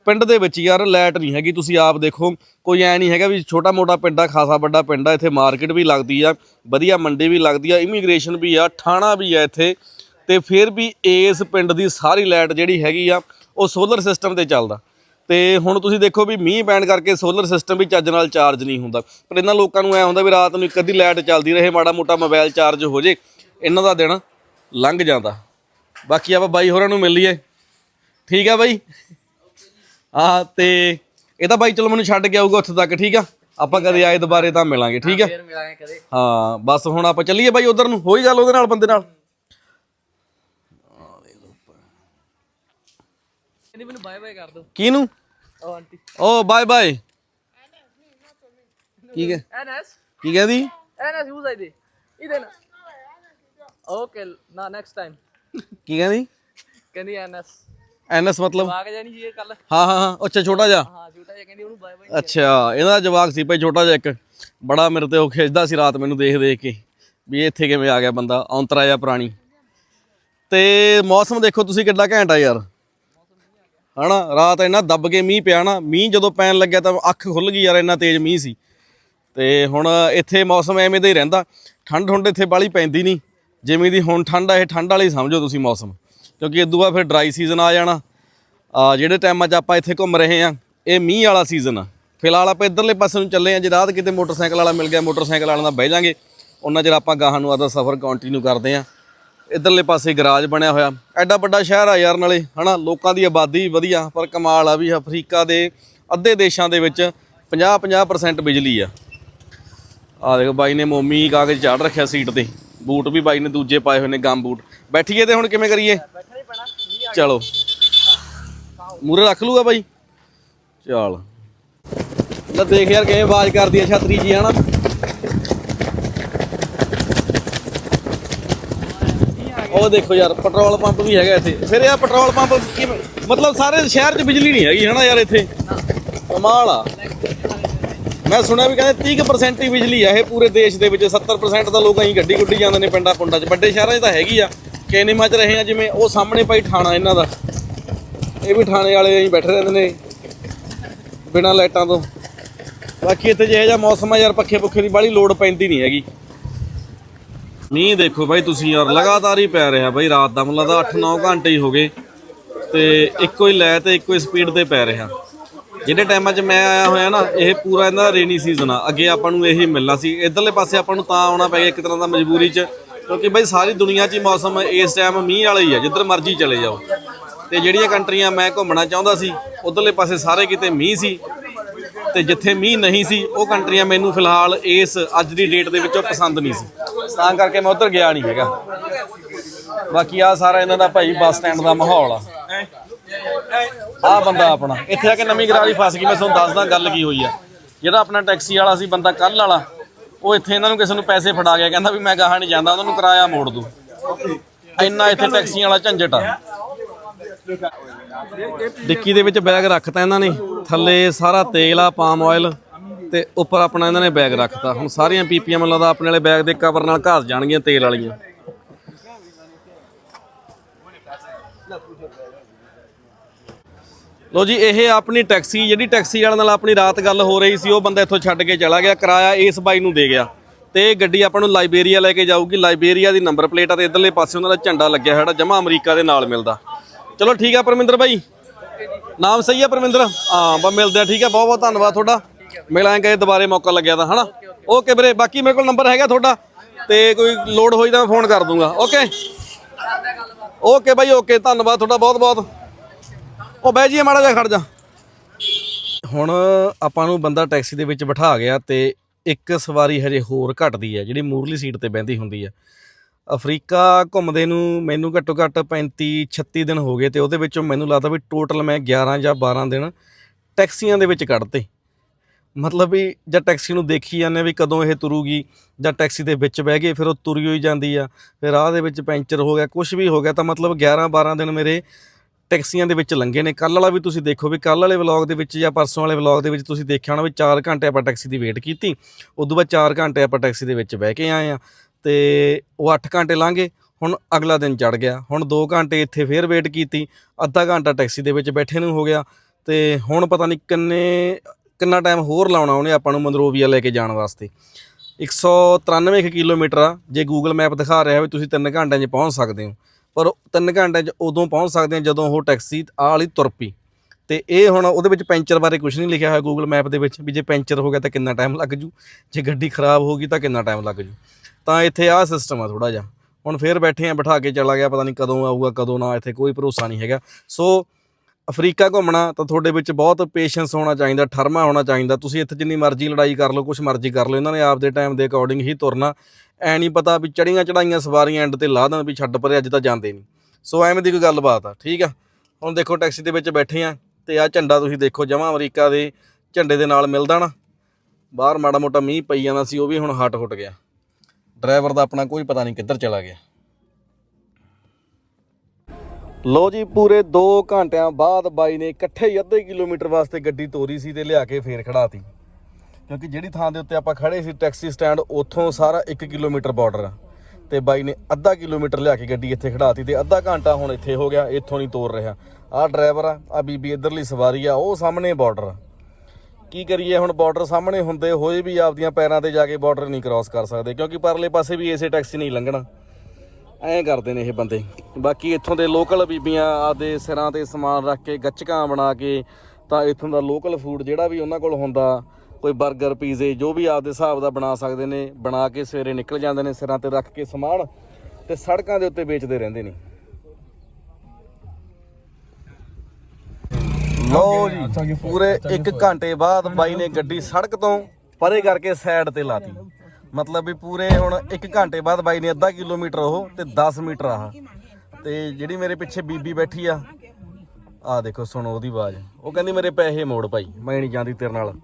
[SPEAKER 1] ਪਿੰਡ ਦੇ ਵਿੱਚ ਯਾਰ, ਲਾਈਟ ਨਹੀਂ ਹੈਗੀ, ਤੁਸੀਂ ਆਪ ਦੇਖੋ। ਕੋਈ ਐ ਨਹੀਂ ਹੈਗਾ ਵੀ ਛੋਟਾ ਮੋਟਾ ਪਿੰਡ ਆ, ਖਾਸਾ ਵੱਡਾ ਪਿੰਡ ਆ, ਇੱਥੇ ਮਾਰਕੀਟ ਵੀ ਲੱਗਦੀ ਆ, ਵਧੀਆ ਮੰਡੀ ਵੀ ਲੱਗਦੀ ਆ, ਇਮੀਗ੍ਰੇਸ਼ਨ ਵੀ ਆ, ਥਾਣਾ ਵੀ ਆ ਇੱਥੇ। ਤੇ ਫਿਰ ਵੀ ਇਸ ਪਿੰਡ ਦੀ ਸਾਰੀ ਲਾਈਟ ਜਿਹੜੀ ਹੈਗੀ ਆ, ਉਹ ਸੋਲਰ ਸਿਸਟਮ ਤੇ ਚੱਲਦਾ। ਤੇ ਹੁਣ ਤੁਸੀਂ ਦੇਖੋ ਵੀ ਮੀਂਹ ਪੈਣ ਕਰਕੇ ਸੋਲਰ ਸਿਸਟਮ ਵੀ ਚੱਜ ਨਾਲ ਚਾਰਜ ਨਹੀਂ ਹੁੰਦਾ। ਪਰ ਇਹਨਾਂ ਲੋਕਾਂ ਨੂੰ ਐ ਹੁੰਦਾ ਵੀ ਰਾਤ ਨੂੰ ਇੱਕ ਅੱਧੀ ਲਾਈਟ ਚੱਲਦੀ ਰਹੇ, ਮਾੜਾ ਮੋਟਾ ਮੋਬਾਈਲ ਚਾਰਜ ਹੋ ਜੇ, ਇਹਨਾਂ ਦਾ ਦਿਨ ਲੰਘ ਜਾਂਦਾ। ਬਾਕੀ ਆਪਾਂ ਬਾਈ ਹੋਰਾਂ ਨੂੰ ਮਿਲ ਲਈਏ। ਠੀਕ ਆ ਬਾਈ? ਆ ਤੇ ਇਹ ਤਾਂ ਬਾਈ ਚਲੋ ਮੈਨੂੰ ਛੱਡ ਕੇ ਆਊਗਾ ਉੱਥੇ ਤੱਕ ਠੀਕ ਆ? ਆਪਾਂ ਕਦੇ ਆਏ ਦੁਬਾਰੇ ਤਾਂ ਮਿਲਾਂਗੇ ਠੀਕ ਆ?
[SPEAKER 2] ਫੇਰ ਮਿਲਾਂਗੇ ਕਦੇ।
[SPEAKER 1] ਹਾਂ ਬਸ ਹੁਣ ਆਪਾਂ ਚੱਲੀਏ ਬਾਈ ਉਧਰ ਨੂੰ ਹੋਈ ਗੱਲ ਉਹਦੇ ਨਾਲ ਬੰਦੇ ਨਾਲ?
[SPEAKER 2] ਕਹਿੰਦੀ ਮੈਨੂੰ ਬਾਏ ਬਾਏ ਕਰ ਦੋ।
[SPEAKER 1] ਕਿਹਨੂੰ?
[SPEAKER 2] ਓ ਆਂਟੀ।
[SPEAKER 1] ਓ ਬਾਏ ਬਾਏ। ਕੀ ਕਹੇ
[SPEAKER 2] ਐਨਐਸ।
[SPEAKER 1] ਕੀ ਕਹਦੀ?
[SPEAKER 2] ਐਨਐਸ ਯੂਜ਼ ਆਈ ਦੇ ਇਹਦੇ ਨਾ ਓਕੇ ਨਾ ਨੈਕਸਟ ਟਾਈਮ
[SPEAKER 1] ਕੀ ਕਹਿੰਦੀ?
[SPEAKER 2] ਕਹਿੰਦੀ ਐਨਐਸ।
[SPEAKER 1] ਐਨਐਸ ਮਤਲਬ?
[SPEAKER 2] ਆ ਕੇ ਜਾਣੀ ਜੀ ਇਹ ਕੱਲ
[SPEAKER 1] ਹਾਂ ਹਾਂ ਹਾਂ ਅੱਛਾ ਛੋਟਾ ਜਿਹਾ?
[SPEAKER 2] ਹਾਂ ਛੋਟਾ ਜਿਹਾ ਕਹਿੰਦੀ ਉਹਨੂੰ ਬਾਏ ਬਾਏ
[SPEAKER 1] ਅੱਛਾ ਇਹਦਾ ਜਵਾਕ ਸੀ ਭਾਈ ਛੋਟਾ ਜਿਹਾ ਇੱਕ। ਬੜਾ ਮੇਰੇ ਤੇ ਉਹ ਖਿੱਚਦਾ ਸੀ ਰਾਤ ਮੈਨੂੰ ਦੇਖ ਦੇਖ ਕੇ ਵੀ ਇਹ ਇੱਥੇ ਕਿਵੇਂ ਆ ਗਿਆ ਬੰਦਾ ਔਂਤਰਾ ਜਿਹਾ ਪ੍ਰਾਣੀ। ਤੇ ਮੌਸਮ ਦੇਖੋ ਤੁਸੀਂ ਕਿੱਡਾ ਘੈਂਟ ਆ ਯਾਰ। ਹਨਾ ਰਾਤ ਇੰਨਾ ਦੱਬ ਕੇ ਮੀਂਹ ਪਿਆ ਨਾ ਮੀਂਹ ਜਦੋਂ ਪੈਣ ਲੱਗਿਆ ਤਾਂ ਅੱਖ ਖੁੱਲ ਗਈ ਯਾਰ ਇੰਨਾ ਤੇਜ਼ ਮੀਂਹ ਸੀ। ਤੇ ਹੁਣ ਇੱਥੇ ਮੌਸਮ ਐਵੇਂ ਦਾ ਹੀ ਰਹਿੰਦਾ ਠੰਡ ਠੰਡ ਇੱਥੇ ਬਾਲੀ ਪੈਂਦੀ ਨਹੀਂ। ਜਿਵੇਂ ਦੀ ਹੁਣ ਠੰਡ ਆ ਇਹ ਠੰਡ ਵਾਲੀ ਸਮਝੋ ਤੁਸੀਂ ਮੌਸਮ। ਕਿਉਂਕਿ ਇਦੋਂ ਬਾਅਦ ਫਿਰ ਡਰਾਈ ਸੀਜ਼ਨ ਆ ਜਾਣਾ। ਆ, ਜਿਹੜੇ ਟਾਈਮਾਂ 'ਚ ਆਪਾਂ ਇੱਥੇ ਘੁੰਮ ਰਹੇ ਆ ਇਹ ਮੀਂਹ ਵਾਲਾ ਸੀਜ਼ਨ ਆ। ਫਿਲਹਾਲ ਆਪਾਂ ਇਧਰਲੇ ਪਾਸੇ ਨੂੰ ਚੱਲੇ ਆ ਜੇ ਰਾਤ ਕਿਤੇ ਮੋਟਰਸਾਈਕਲ ਵਾਲਾ ਮਿਲ ਗਿਆ, ਮੋਟਰਸਾਈਕਲ ਵਾਲਾ ਦਾ ਬਹਿ ਜਾਾਂਗੇ। ਉਹਨਾਂ ਚਿਰ ਆਪਾਂ ਗਾਹਾਂ ਨੂੰ ਆਦਾ ਸਫ਼ਰ ਕੰਟੀਨਿਊ ਕਰਦੇ ਆ ਇਧਰਲੇ ਪਾਸੇ ਗਰਾਜ ਬਣਿਆ ਹੋਇਆ। ਐਡਾ ਵੱਡਾ ਸ਼ਹਿਰ ਆ ਯਾਰ ਨਾਲੇ, ਹਨਾ? ਲੋਕਾਂ ਦੀ ਆਬਾਦੀ ਵੀ ਵਧੀਆ, ਪਰ ਕਮਾਲ ਆ ਵੀ ਅਫਰੀਕਾ ਦੇ ਅੱਧੇ ਦੇਸ਼ਾਂ ਦੇ ਵਿੱਚ 50-50% ਬਿਜਲੀ ਆ। ਆ ਦੇਖੋ ਬਾਈ ਨੇ ਮੋਮੀ ਕਾਗਜ਼ ਚਾੜ ਰੱਖਿਆ ਸੀਟ ਤੇ। ਬੂਟ ਵੀ ਬਾਈ ਨੇ ਦੂਜੇ ਪਾਏ ਹੋਏ ਨੇ ਗਮ ਬੂਟ। ਬੈਠੀਏ ਤੇ ਹੁਣ ਕਿਵੇਂ ਕਰੀਏ? ਚਲੋ। ਮੂਰੇ ਰੱਖ ਲੂਗਾ ਬਾਈ? ਚੱਲ। ਲੈ ਦੇਖ ਯਾਰ ਕਿਵੇਂ ਆਵਾਜ਼ ਕਰਦੀ ਆ ਛਤਰੀ ਜੀ, ਹਨਾ? ਉਹ ਦੇਖੋ ਯਾਰ, ਪੈਟਰੋਲ ਪੰਪ ਵੀ ਹੈਗਾ ਇੱਥੇ। ਫਿਰ ਇਹ ਪੈਟਰੋਲ ਪੰਪ ਮਤਲਬ ਸਾਰੇ ਸ਼ਹਿਰ 'ਚ ਬਿਜਲੀ ਨਹੀਂ ਹੈਗੀ, ਹਨਾ ਯਾਰ ਇੱਥੇ? ਕਮਾਲ ਆ। ਮੈਂ ਸੁਣਿਆ ਵੀ ਕਹਿੰਦੇ 30% ਹੀ ਬਿਜਲੀ ਆ, ਇਹ ਪੂਰੇ ਦੇਸ਼ ਦੇ ਵਿੱਚ 70% ਤਾਂ ਲੋਕ ਅਸੀਂ ਗੱਡੀ ਗੁੱਡੀ ਜਾਂਦੇ ਨੇ ਪਿੰਡਾਂ ਪੁੰਡਾਂ 'ਚ। ਵੱਡੇ ਸ਼ਹਿਰਾਂ 'ਚ ਤਾਂ ਹੈਗੀ ਆ ਕੇਨੇਮਾ 'ਚ ਰਹੇ ਆ, ਜਿਵੇਂ ਉਹ ਸਾਹਮਣੇ ਭਾਈ ਠਾਣਾ ਇਹਨਾਂ ਦਾ। ਇਹ ਵੀ ਠਾਣੇ ਵਾਲੇ ਅਸੀਂ ਬੈਠੇ ਰਹਿੰਦੇ ਨੇ, ਬਿਨਾਂ ਲਾਈਟਾਂ ਤੋਂ। ਬਾਕੀ ਇੱਥੇ ਜਿਹੋ ਜਿਹਾ ਮੌਸਮ ਆ ਯਾਰ ਪੱਖੇ ਪੁੱਖੇ ਦੀ ਬਾਹਲੀ ਲੋੜ ਪੈਂਦੀ ਨਹੀਂ ਹੈਗੀ। ਮੀਂਹ ਦੇਖੋ ਬਾਈ ਤੁਸੀਂ ਯਾਰ, ਲਗਾਤਾਰ ਹੀ ਪੈ ਰਿਹਾ ਬਾਈ ਰਾਤ ਦਾ ਮਤਲਬ ਦਾ 8-9 ਘੰਟੇ ਹੀ ਹੋ ਗਏ, ਤੇ ਇੱਕੋ ਹੀ ਲੈ ਤੇ ਇੱਕੋ ਹੀ ਸਪੀਡ ਤੇ ਪੈ ਰਿਹਾ। ਜਿਹੜੇ ਟਾਈਮਾਂ 'ਚ ਮੈਂ ਆਇਆ ਹੋਇਆ ਨਾ, ਇਹ ਪੂਰਾ ਇਹਦਾ ਰੇਨੀ ਸੀਜ਼ਨ ਆ। ਅੱਗੇ ਆਪਾਂ ਨੂੰ ਇਹੀ ਮਿਲਣਾ ਸੀ। ਇਧਰਲੇ ਪਾਸੇ ਆਪਾਂ ਨੂੰ ਤਾਂ ਆਉਣਾ ਪੈ ਗਿਆ ਇੱਕ ਤਰ੍ਹਾਂ ਦਾ ਮਜਬੂਰੀ 'ਚ, ਕਿਉਂਕਿ ਬਾਈ ਸਾਰੀ ਦੁਨੀਆ 'ਚ ਹੀ ਮੌਸਮ ਇਸ ਟਾਈਮ ਮੀਂਹ ਵਾਲਾ ਹੀ ਆ, ਜਿੱਧਰ ਮਰਜ਼ੀ ਚਲੇ ਜਾਓ। ਤੇ ਜਿਹੜੀਆਂ ਕੰਟਰੀਆਂ ਮੈਂ ਘੁੰਮਣਾ ਚਾਹੁੰਦਾ ਸੀ, ਉਧਰਲੇ ਪਾਸੇ ਸਾਰੇ ਕਿਤੇ ਮੀਂਹ ਸੀ। ਤੇ ਜਿੱਥੇ ਮੀਂਹ ਨਹੀਂ ਸੀ, ਉਹ ਕੰਟਰੀਆਂ ਮੈਨੂੰ ਫਿਲਹਾਲ ਇਸ ਅੱਜ ਦੀ ਡੇਟ ਦੇ ਵਿੱਚੋਂ ਪਸੰਦ ਨਹੀਂ ਸੀ। ਤਾਂ ਕਰਕੇ ਮੈਂ ਉਧਰ ਗਿਆ ਨਹੀਂ ਹੈਗਾ। ਬਾਕੀ ਆ ਸਾਰਾ ਇਹਨਾਂ ਦਾ ਭਾਈ ਬੱਸ ਸਟੈਂਡ ਦਾ ਮਾਹੌਲ ਆ। ਆ ਬੰਦਾ ਆਪਣਾ। ਇੱਥੇ ਆ ਕੇ ਨਵੀਂ ਗਰਾਰੀ ਫਸ ਗਈ। ਮੈਂ ਤੁਹਾਨੂੰ ਦੱਸਦਾ ਗੱਲ ਕੀ ਹੋਈ ਆ। ਜਿਹੜਾ ਆਪਣਾ ਟੈਕਸੀ ਵਾਲਾ ਸੀ, ਬੰਦਾ ਕੱਲ ਵਾਲਾ, ਉਹ ਇੱਥੇ ਇਹਨਾਂ ਨੂੰ ਕਿਸੇ ਨੂੰ ਪੈਸੇ ਫੜਾ ਗਿਆ। ਕਹਿੰਦਾ ਵੀ ਮੈਂ ਗਾਹਾਂ ਨਹੀਂ ਜਾਂਦਾ, ਉਹਨਾਂ ਨੂੰ ਕਿਰਾਇਆ ਮੋੜ ਦੂ ਇੰਨਾ ਇੱਥੇ ਟੈਕਸੀਆਂ ਵਾਲਾ ਝੰਜਟ ਆ। ਡਿੱਕੀ ਦੇ ਵਿੱਚ ਬੈਗ ਰੱਖਤਾ ਇਹਨਾਂ ਨੇ। ਥੱਲੇ ਸਾਰਾ ਤੇਲ ਆ ਪਾਮ ਆਇਲ ਤੇ ਉੱਪਰ ਆਪਣਾ ਇਹਨਾਂ ਨੇ ਬੈਗ ਰੱਖਤਾ। ਹੁਣ ਸਾਰੀਆਂ ਪੀਪੀਆਂ ਮੈਨੂੰ ਲੱਗਦਾ ਆਪਣੇ ਵਾਲੇ ਬੈਗ ਦੇ ਕਵਰ ਨਾਲ ਘਸ ਜਾਣਗੀਆਂ ਤੇਲ ਵਾਲੀਆਂ। ਲੋ ਜੀ, ਇਹ ਆਪਣੀ ਟੈਕਸੀ, ਜਿਹੜੀ ਟੈਕਸੀ ਵਾਲੇ ਨਾਲ ਆਪਣੀ ਰਾਤ ਗੱਲ ਹੋ ਰਹੀ ਸੀ, ਉਹ ਬੰਦਾ ਇੱਥੋਂ ਛੱਡ ਕੇ ਚਲਾ ਗਿਆ, ਕਿਰਾਇਆ ਇਸ ਬਾਈ ਨੂੰ ਦੇ ਗਿਆ। ਤੇ ਗੱਡੀ ਆਪਾਂ ਨੂੰ ਲਾਇਬੇਰੀਆ ਲੈ ਕੇ ਜਾਊਗੀ, ਲਾਇਬੇਰੀਆ ਦੀ ਨੰਬਰ ਪਲੇਟ ਆ ਤੇ ਇਧਰਲੇ ਪਾਸੇ ਉਹਨਾਂ ਦਾ ਝੰਡਾ ਲੱਗਿਆ ਹੋਇਆ, ਜਿਹੜਾ ਜਮਾ ਅਮਰੀਕਾ ਦੇ ਨਾਲ ਮਿਲਦਾ। ਚਲੋ ਠੀਕ ਆ ਪਰਮਿੰਦਰ ਬਾਈ। ਨਾਮ ਸਹੀ ਆ ਪਰਮਿੰਦਰ? ਹਾਂ, ਬਸ ਮਿਲਦੇ ਆ, ਠੀਕ ਆ ਬਹੁਤ ਬਹੁਤ ਧੰਨਵਾਦ ਤੁਹਾਡਾ। ਮਿਲਾਂਗੇ ਦੁਬਾਰੇ ਮੌਕਾ ਲੱਗਿਆ ਤਾਂ, ਹਨਾ? ਓਕੇ ਵੀਰੇ, ਬਾਕੀ ਮੇਰੇ ਕੋਲ ਨੰਬਰ ਹੈਗਾ ਤੁਹਾਡਾ, ਤੇ ਕੋਈ ਲੋਡ ਹੋਈ ਤਾਂ ਮੈਂ ਫੋਨ ਕਰ ਦੂੰਗਾ, ਓਕੇ? ਓਕੇ ਬਾਈ, ਓਕੇ, ਧੰਨਵਾਦ ਤੁਹਾਡਾ ਬਹੁਤ ਬਹੁਤ ਉਹ ਬਹਿ ਜੀ ਮਾੜਾ ਜਿਹਾ, ਖੜ ਜਾ। ਹੁਣ ਆਪਾਂ ਨੂੰ ਬੰਦਾ ਟੈਕਸੀ ਦੇ ਵਿੱਚ ਬਿਠਾ ਗਿਆ ਤੇ ਇੱਕ ਸਵਾਰੀ ਹਜੇ ਹੋਰ ਘਟਦੀ ਹੈ, ਜਿਹੜੀ ਮੂਰਲੀ ਸੀਟ ਤੇ ਬਹਿੰਦੀ ਹੁੰਦੀ ਹੈ। ਅਫਰੀਕਾ ਘੁੰਮਦੇ ਨੂੰ ਮੈਨੂੰ ਘੱਟੋ ਘੱਟ 35 36 ਦਿਨ ਹੋ ਗਏ ਤੇ ਉਹਦੇ ਵਿੱਚੋਂ ਮੈਨੂੰ ਲੱਗਦਾ ਵੀ ਟੋਟਲ ਮੈਂ 11 ਜਾਂ 12 ਦਿਨ ਟੈਕਸੀਆਂ ਦੇ ਵਿੱਚ ਕੱਢਤੇ। ਮਤਲਬ ਵੀ ਜਾਂ ਟੈਕਸੀ ਨੂੰ ਦੇਖੀ ਜਾਂਦੇ ਵੀ ਕਦੋਂ ਇਹ ਤੁਰੂਗੀ ਜਾਂ ਟੈਕਸੀ ਦੇ ਵਿੱਚ ਬਹਿ ਗਏ ਫਿਰ ਉਹ ਤੁਰੀ ਹੋਈ ਜਾਂਦੀ ਆ, ਫਿਰ ਰਾਹ ਦੇ ਵਿੱਚ ਪੈਂਚਰ ਹੋ ਗਿਆ ਕੁਝ ਵੀ ਹੋ ਗਿਆ ਤਾਂ ਮਤਲਬ 11 12 ਦਿਨ ਮੇਰੇ ਟੈਕਸੀਆਂ ਦੇ ਵਿੱਚ ਲੰਘੇ ਨੇ। ਕੱਲ ਵਾਲਾ ਵੀ ਤੁਸੀਂ ਦੇਖੋ ਵੀ ਕੱਲ ਵਾਲੇ ਵਲੌਗ ਦੇ ਵਿੱਚ ਜਾਂ ਪਰਸੋਂ ਵਾਲੇ ਵਲੌਗ ਦੇ ਵਿੱਚ ਤੁਸੀਂ ਦੇਖਿਆ ਹੋਣਾ ਵੀ 4 ਘੰਟੇ ਆਪਾਂ ਟੈਕਸੀ ਦੀ ਵੇਟ ਕੀਤੀ। ਉਦੋਂ ਬਾਅਦ 4 ਘੰਟੇ ਆਪਾਂ ਟੈਕਸੀ ਦੇ ਵਿੱਚ ਬਹਿ ਕੇ ਆਏ ਆ ਤੇ ਉਹ 8 ਘੰਟੇ ਲਾਂਗੇ ਹੁਣ ਅਗਲਾ ਦਿਨ ਚੜ ਗਿਆ। ਹੁਣ 2 ਘੰਟੇ ਇੱਥੇ ਫੇਰ ਵੇਟ ਕੀਤੀ, ਅੱਧਾ ਘੰਟਾ ਟੈਕਸੀ ਦੇ ਵਿੱਚ ਬੈਠੇ ਨੂੰ ਹੋ ਗਿਆ ਤੇ ਹੁਣ ਪਤਾ ਨਹੀਂ ਕਿੰਨੇ, ਕਿੰਨਾ ਟਾਈਮ ਹੋਰ ਲਾਉਣਾ ਉਹਨੇ ਆਪਾਂ ਨੂੰ ਮੰਦਰੋਵੀਆ ਲੈ ਕੇ ਜਾਣ ਵਾਸਤੇ। 193 ਕੁ ਕਿਲੋਮੀਟਰ ਆ। ਜੇ ਗੂਗਲ ਮੈਪ ਦਿਖਾ ਰਿਹਾ ਵੀ ਤੁਸੀਂ 3 ਘੰਟਿਆਂ 'ਚ ਪਹੁੰਚ ਸਕਦੇ ਹੋ। ਪਰ 3 ਘੰਟਿਆਂ 'ਚ ਉਦੋਂ ਪਹੁੰਚ ਸਕਦੇ ਆ ਜਦੋਂ ਉਹ ਟੈਕਸੀ ਆਹ ਵਾਲੀ ਤੁਰ ਪਈ। ਤੇ ਇਹ ਹੁਣ ਉਹਦੇ ਵਿੱਚ ਪੈਂਚਰ ਬਾਰੇ ਕੁਝ ਨਹੀਂ ਲਿਖਿਆ ਹੋਇਆ ਗੂਗਲ ਮੈਪ ਦੇ ਵਿੱਚ ਵੀ ਜੇ ਪੈਂਚਰ ਹੋ ਗਿਆ ਤਾਂ ਕਿੰਨਾ ਟਾਈਮ ਲੱਗ ਜੂ, ਜੇ ਗੱਡੀ ਖਰਾਬ ਹੋ ਗਈ ਤਾਂ ਕਿੰਨਾ ਟਾਈਮ ਲੱਗ ਜੂ। ਤਾਂ ਇੱਥੇ ਆਹ ਸਿਸਟਮ ਆ ਥੋੜਾ ਜਿਹਾ। ਹੁਣ ਫੇਰ ਬੈਠੇ ਆ ਬਿਠਾ ਕੇ ਚਲਾ ਗਿਆ, ਪਤਾ ਨਹੀਂ ਕਦੋਂ ਆਊਗਾ, ਕਦੋਂ ਨਾ, ਇੱਥੇ ਕੋਈ ਭਰੋਸਾ ਨਹੀਂ ਹੈਗਾ। ਸੋ ਅਫਰੀਕਾ ਘੁੰਮਣਾ ਤਾਂ ਤੁਹਾਡੇ ਵਿੱਚ ਬਹੁਤ ਪੇਸ਼ੈਂਸ ਹੋਣਾ ਚਾਹੀਦਾ, ਠਰਮਾ ਹੋਣਾ ਚਾਹੀਦਾ। ਤੁਸੀਂ ਇੱਥੇ ਜਿੰਨੀ ਮਰਜ਼ੀ ਲੜਾਈ ਕਰ ਲਓ, ਕੁਛ ਮਰਜ਼ੀ ਕਰ ਲਓ, ਇਹਨਾਂ ਨੇ ਆਪਦੇ ਟਾਈਮ ਦੇ ਅਕੋਰਡਿੰਗ ਹੀ ਤੁਰਨਾ। ਐ ਨਹੀਂ ਪਤਾ ਵੀ ਚੜੀਆਂ ਚੜਾਈਆਂ ਸਵਾਰੀਆਂ ਐਂਡ ਤੇ ਲਾ ਦੇਣ ਵੀ ਛੱਡ ਪਰੇ, ਅੱਜ ਤਾਂ ਜਾਂਦੇ ਨਹੀਂ। ਸੋ ਐਵੇਂ ਦੀ ਕੋਈ ਗੱਲਬਾਤ ਆ, ਠੀਕ ਆ? ਹੁਣ ਦੇਖੋ ਟੈਕਸੀ ਦੇ ਵਿੱਚ ਬੈਠੇ ਆ ਤੇ ਆ ਝੰਡਾ ਤੁਸੀਂ ਦੇਖੋ, ਜਮਾ ਅਮਰੀਕਾ ਦੇ ਝੰਡੇ ਦੇ ਨਾਲ ਮਿਲਦਾ ਨਾ। ਬਾਹਰ ਮਾੜਾ ਮੋਟਾ ਮੀਂਹ ਪਈ ਜਾਂਦਾ ਸੀ, ਉਹ ਵੀ ਹੁਣ ਹਟ ਹੁਟ ਗਿਆ। ਡਰਾਈਵਰ ਦਾ ਆਪਣਾ ਕੋਈ ਪਤਾ ਨਹੀਂ ਕਿੱਧਰ ਚਲਾ ਗਿਆ। ਲੋ ਜੀ, ਪੂਰੇ 2 ਘੰਟਿਆਂ ਬਾਅਦ ਬਾਈ ਨੇ ਇਕੱਠੇ ਹੀ ਅੱਧੇ ਕਿਲੋਮੀਟਰ ਵਾਸਤੇ ਗੱਡੀ ਤੋਰੀ ਸੀ ਤੇ ਲਿਆ ਕੇ ਫੇਰ ਖੜਾਤੀ ਕਿਉਂਕਿ ਜਿਹੜੀ ਥਾਂ ਦੇ ਉੱਤੇ ਆਪਾਂ ਖੜੇ ਸੀ, ਟੈਕਸੀ ਸਟੈਂਡ, ਉੱਥੋਂ ਸਾਰਾ 1 ਕਿਲੋਮੀਟਰ ਬਾਰਡਰ ਆ। ਤੇ ਬਾਈ ਨੇ ਅੱਧਾ ਕਿਲੋਮੀਟਰ ਲਿਆ ਕੇ ਗੱਡੀ ਇੱਥੇ ਖੜਾਤੀ ਤੇ ਅੱਧਾ ਘੰਟਾ ਹੁਣ ਇੱਥੇ ਹੋ ਗਿਆ, ਇੱਥੋਂ ਨਹੀਂ ਤੋਰ ਰਿਹਾ। ਆਹ ਡਰਾਈਵਰ ਆ ਆ ਬੀਬੀ ਇਧਰਲੀ ਸਵਾਰੀ ਆ, ਉਹ ਸਾਹਮਣੇ ਬਾਰਡਰ ਕੀ ਕਰੀਏ ਹੁਣ ਬਾਰਡਰ ਸਾਹਮਣੇ ਹੁੰਦੇ ਹੋਏ ਵੀ ਆਪਦੀਆਂ ਪੈਰਾਂ ਤੇ ਜਾ ਕੇ ਬਾਰਡਰ ਨਹੀਂ ਕ੍ਰਾਸ ਕਰ ਸਕਦੇ, ਕਿਉਂਕਿ ਪਰਲੇ ਪਾਸੇ ਵੀ ਇਸੇ ਟੈਕਸੀ ਨਹੀਂ ਲੰਘਣਾ। ਐਂ ਕਰਦੇ ਨੇ ਇਹ ਬੰਦੇ। ਬਾਕੀ ਇੱਥੋਂ ਦੇ ਲੋਕਲ ਬੀਬੀਆਂ ਆਪਦੇ ਸਿਰਾਂ ਤੇ ਸਮਾਨ ਰੱਖ ਕੇ ਗੱਚਕਾਂ ਬਣਾ ਕੇ ਤਾਂ ਇੱਥੋਂ ਦਾ ਲੋਕਲ ਫੂਡ ਜਿਹੜਾ ਵੀ ਉਹਨਾਂ ਕੋਲ ਹੁੰਦਾ ਕੋਈ 버ਗਰ ਪੀਜ਼ੇ ਜੋ ਵੀ ਆਪਦੇ ਹਿਸਾਬ ਦਾ ਬਣਾ ਸਕਦੇ ਨੇ ਬਣਾ ਕੇ ਸਵੇਰੇ ਨਿਕਲ ਜਾਂਦੇ ਨੇ ਸਿਰਾਂ ਤੇ ਰੱਖ ਕੇ ਸਮਾਨ ਤੇ ਸੜਕਾਂ ਦੇ ਉੱਤੇ ਵੇਚਦੇ ਰਹਿੰਦੇ ਨੇ। ਲਓ ਜੀ ਪੂਰੇ 1 ਘੰਟੇ ਬਾਅਦ ਬਾਈ ਨੇ ਗੱਡੀ ਸੜਕ ਤੋਂ ਪਰੇ ਕਰਕੇ ਸਾਈਡ ਤੇ ਲਾਤੀ। ਮਤਲਬ ਵੀ ਪੂਰੇ ਹੁਣ 1 ਘੰਟੇ ਬਾਅਦ ਬਾਈ ਨੇ ਅੱਧਾ ਕਿਲੋਮੀਟਰ ਉਹ ਤੇ 10 ਮੀਟਰ ਆਹ। ਤੇ ਜਿਹੜੀ ਮੇਰੇ ਪਿੱਛੇ ਬੀਬੀ ਬੈਠੀ ਆ ਆ ਦੇਖੋ ਸੁਣੋ ਉਹਦੀ ਆਵਾਜ਼। ਉਹ ਕਹਿੰਦੀ ਮੇਰੇ ਪੈਸੇ ਮੋੜ ਭਾਈ, ਮੈਂ ਨਹੀਂ ਜਾਂਦੀ ਤੇਰੇ ਨਾਲ।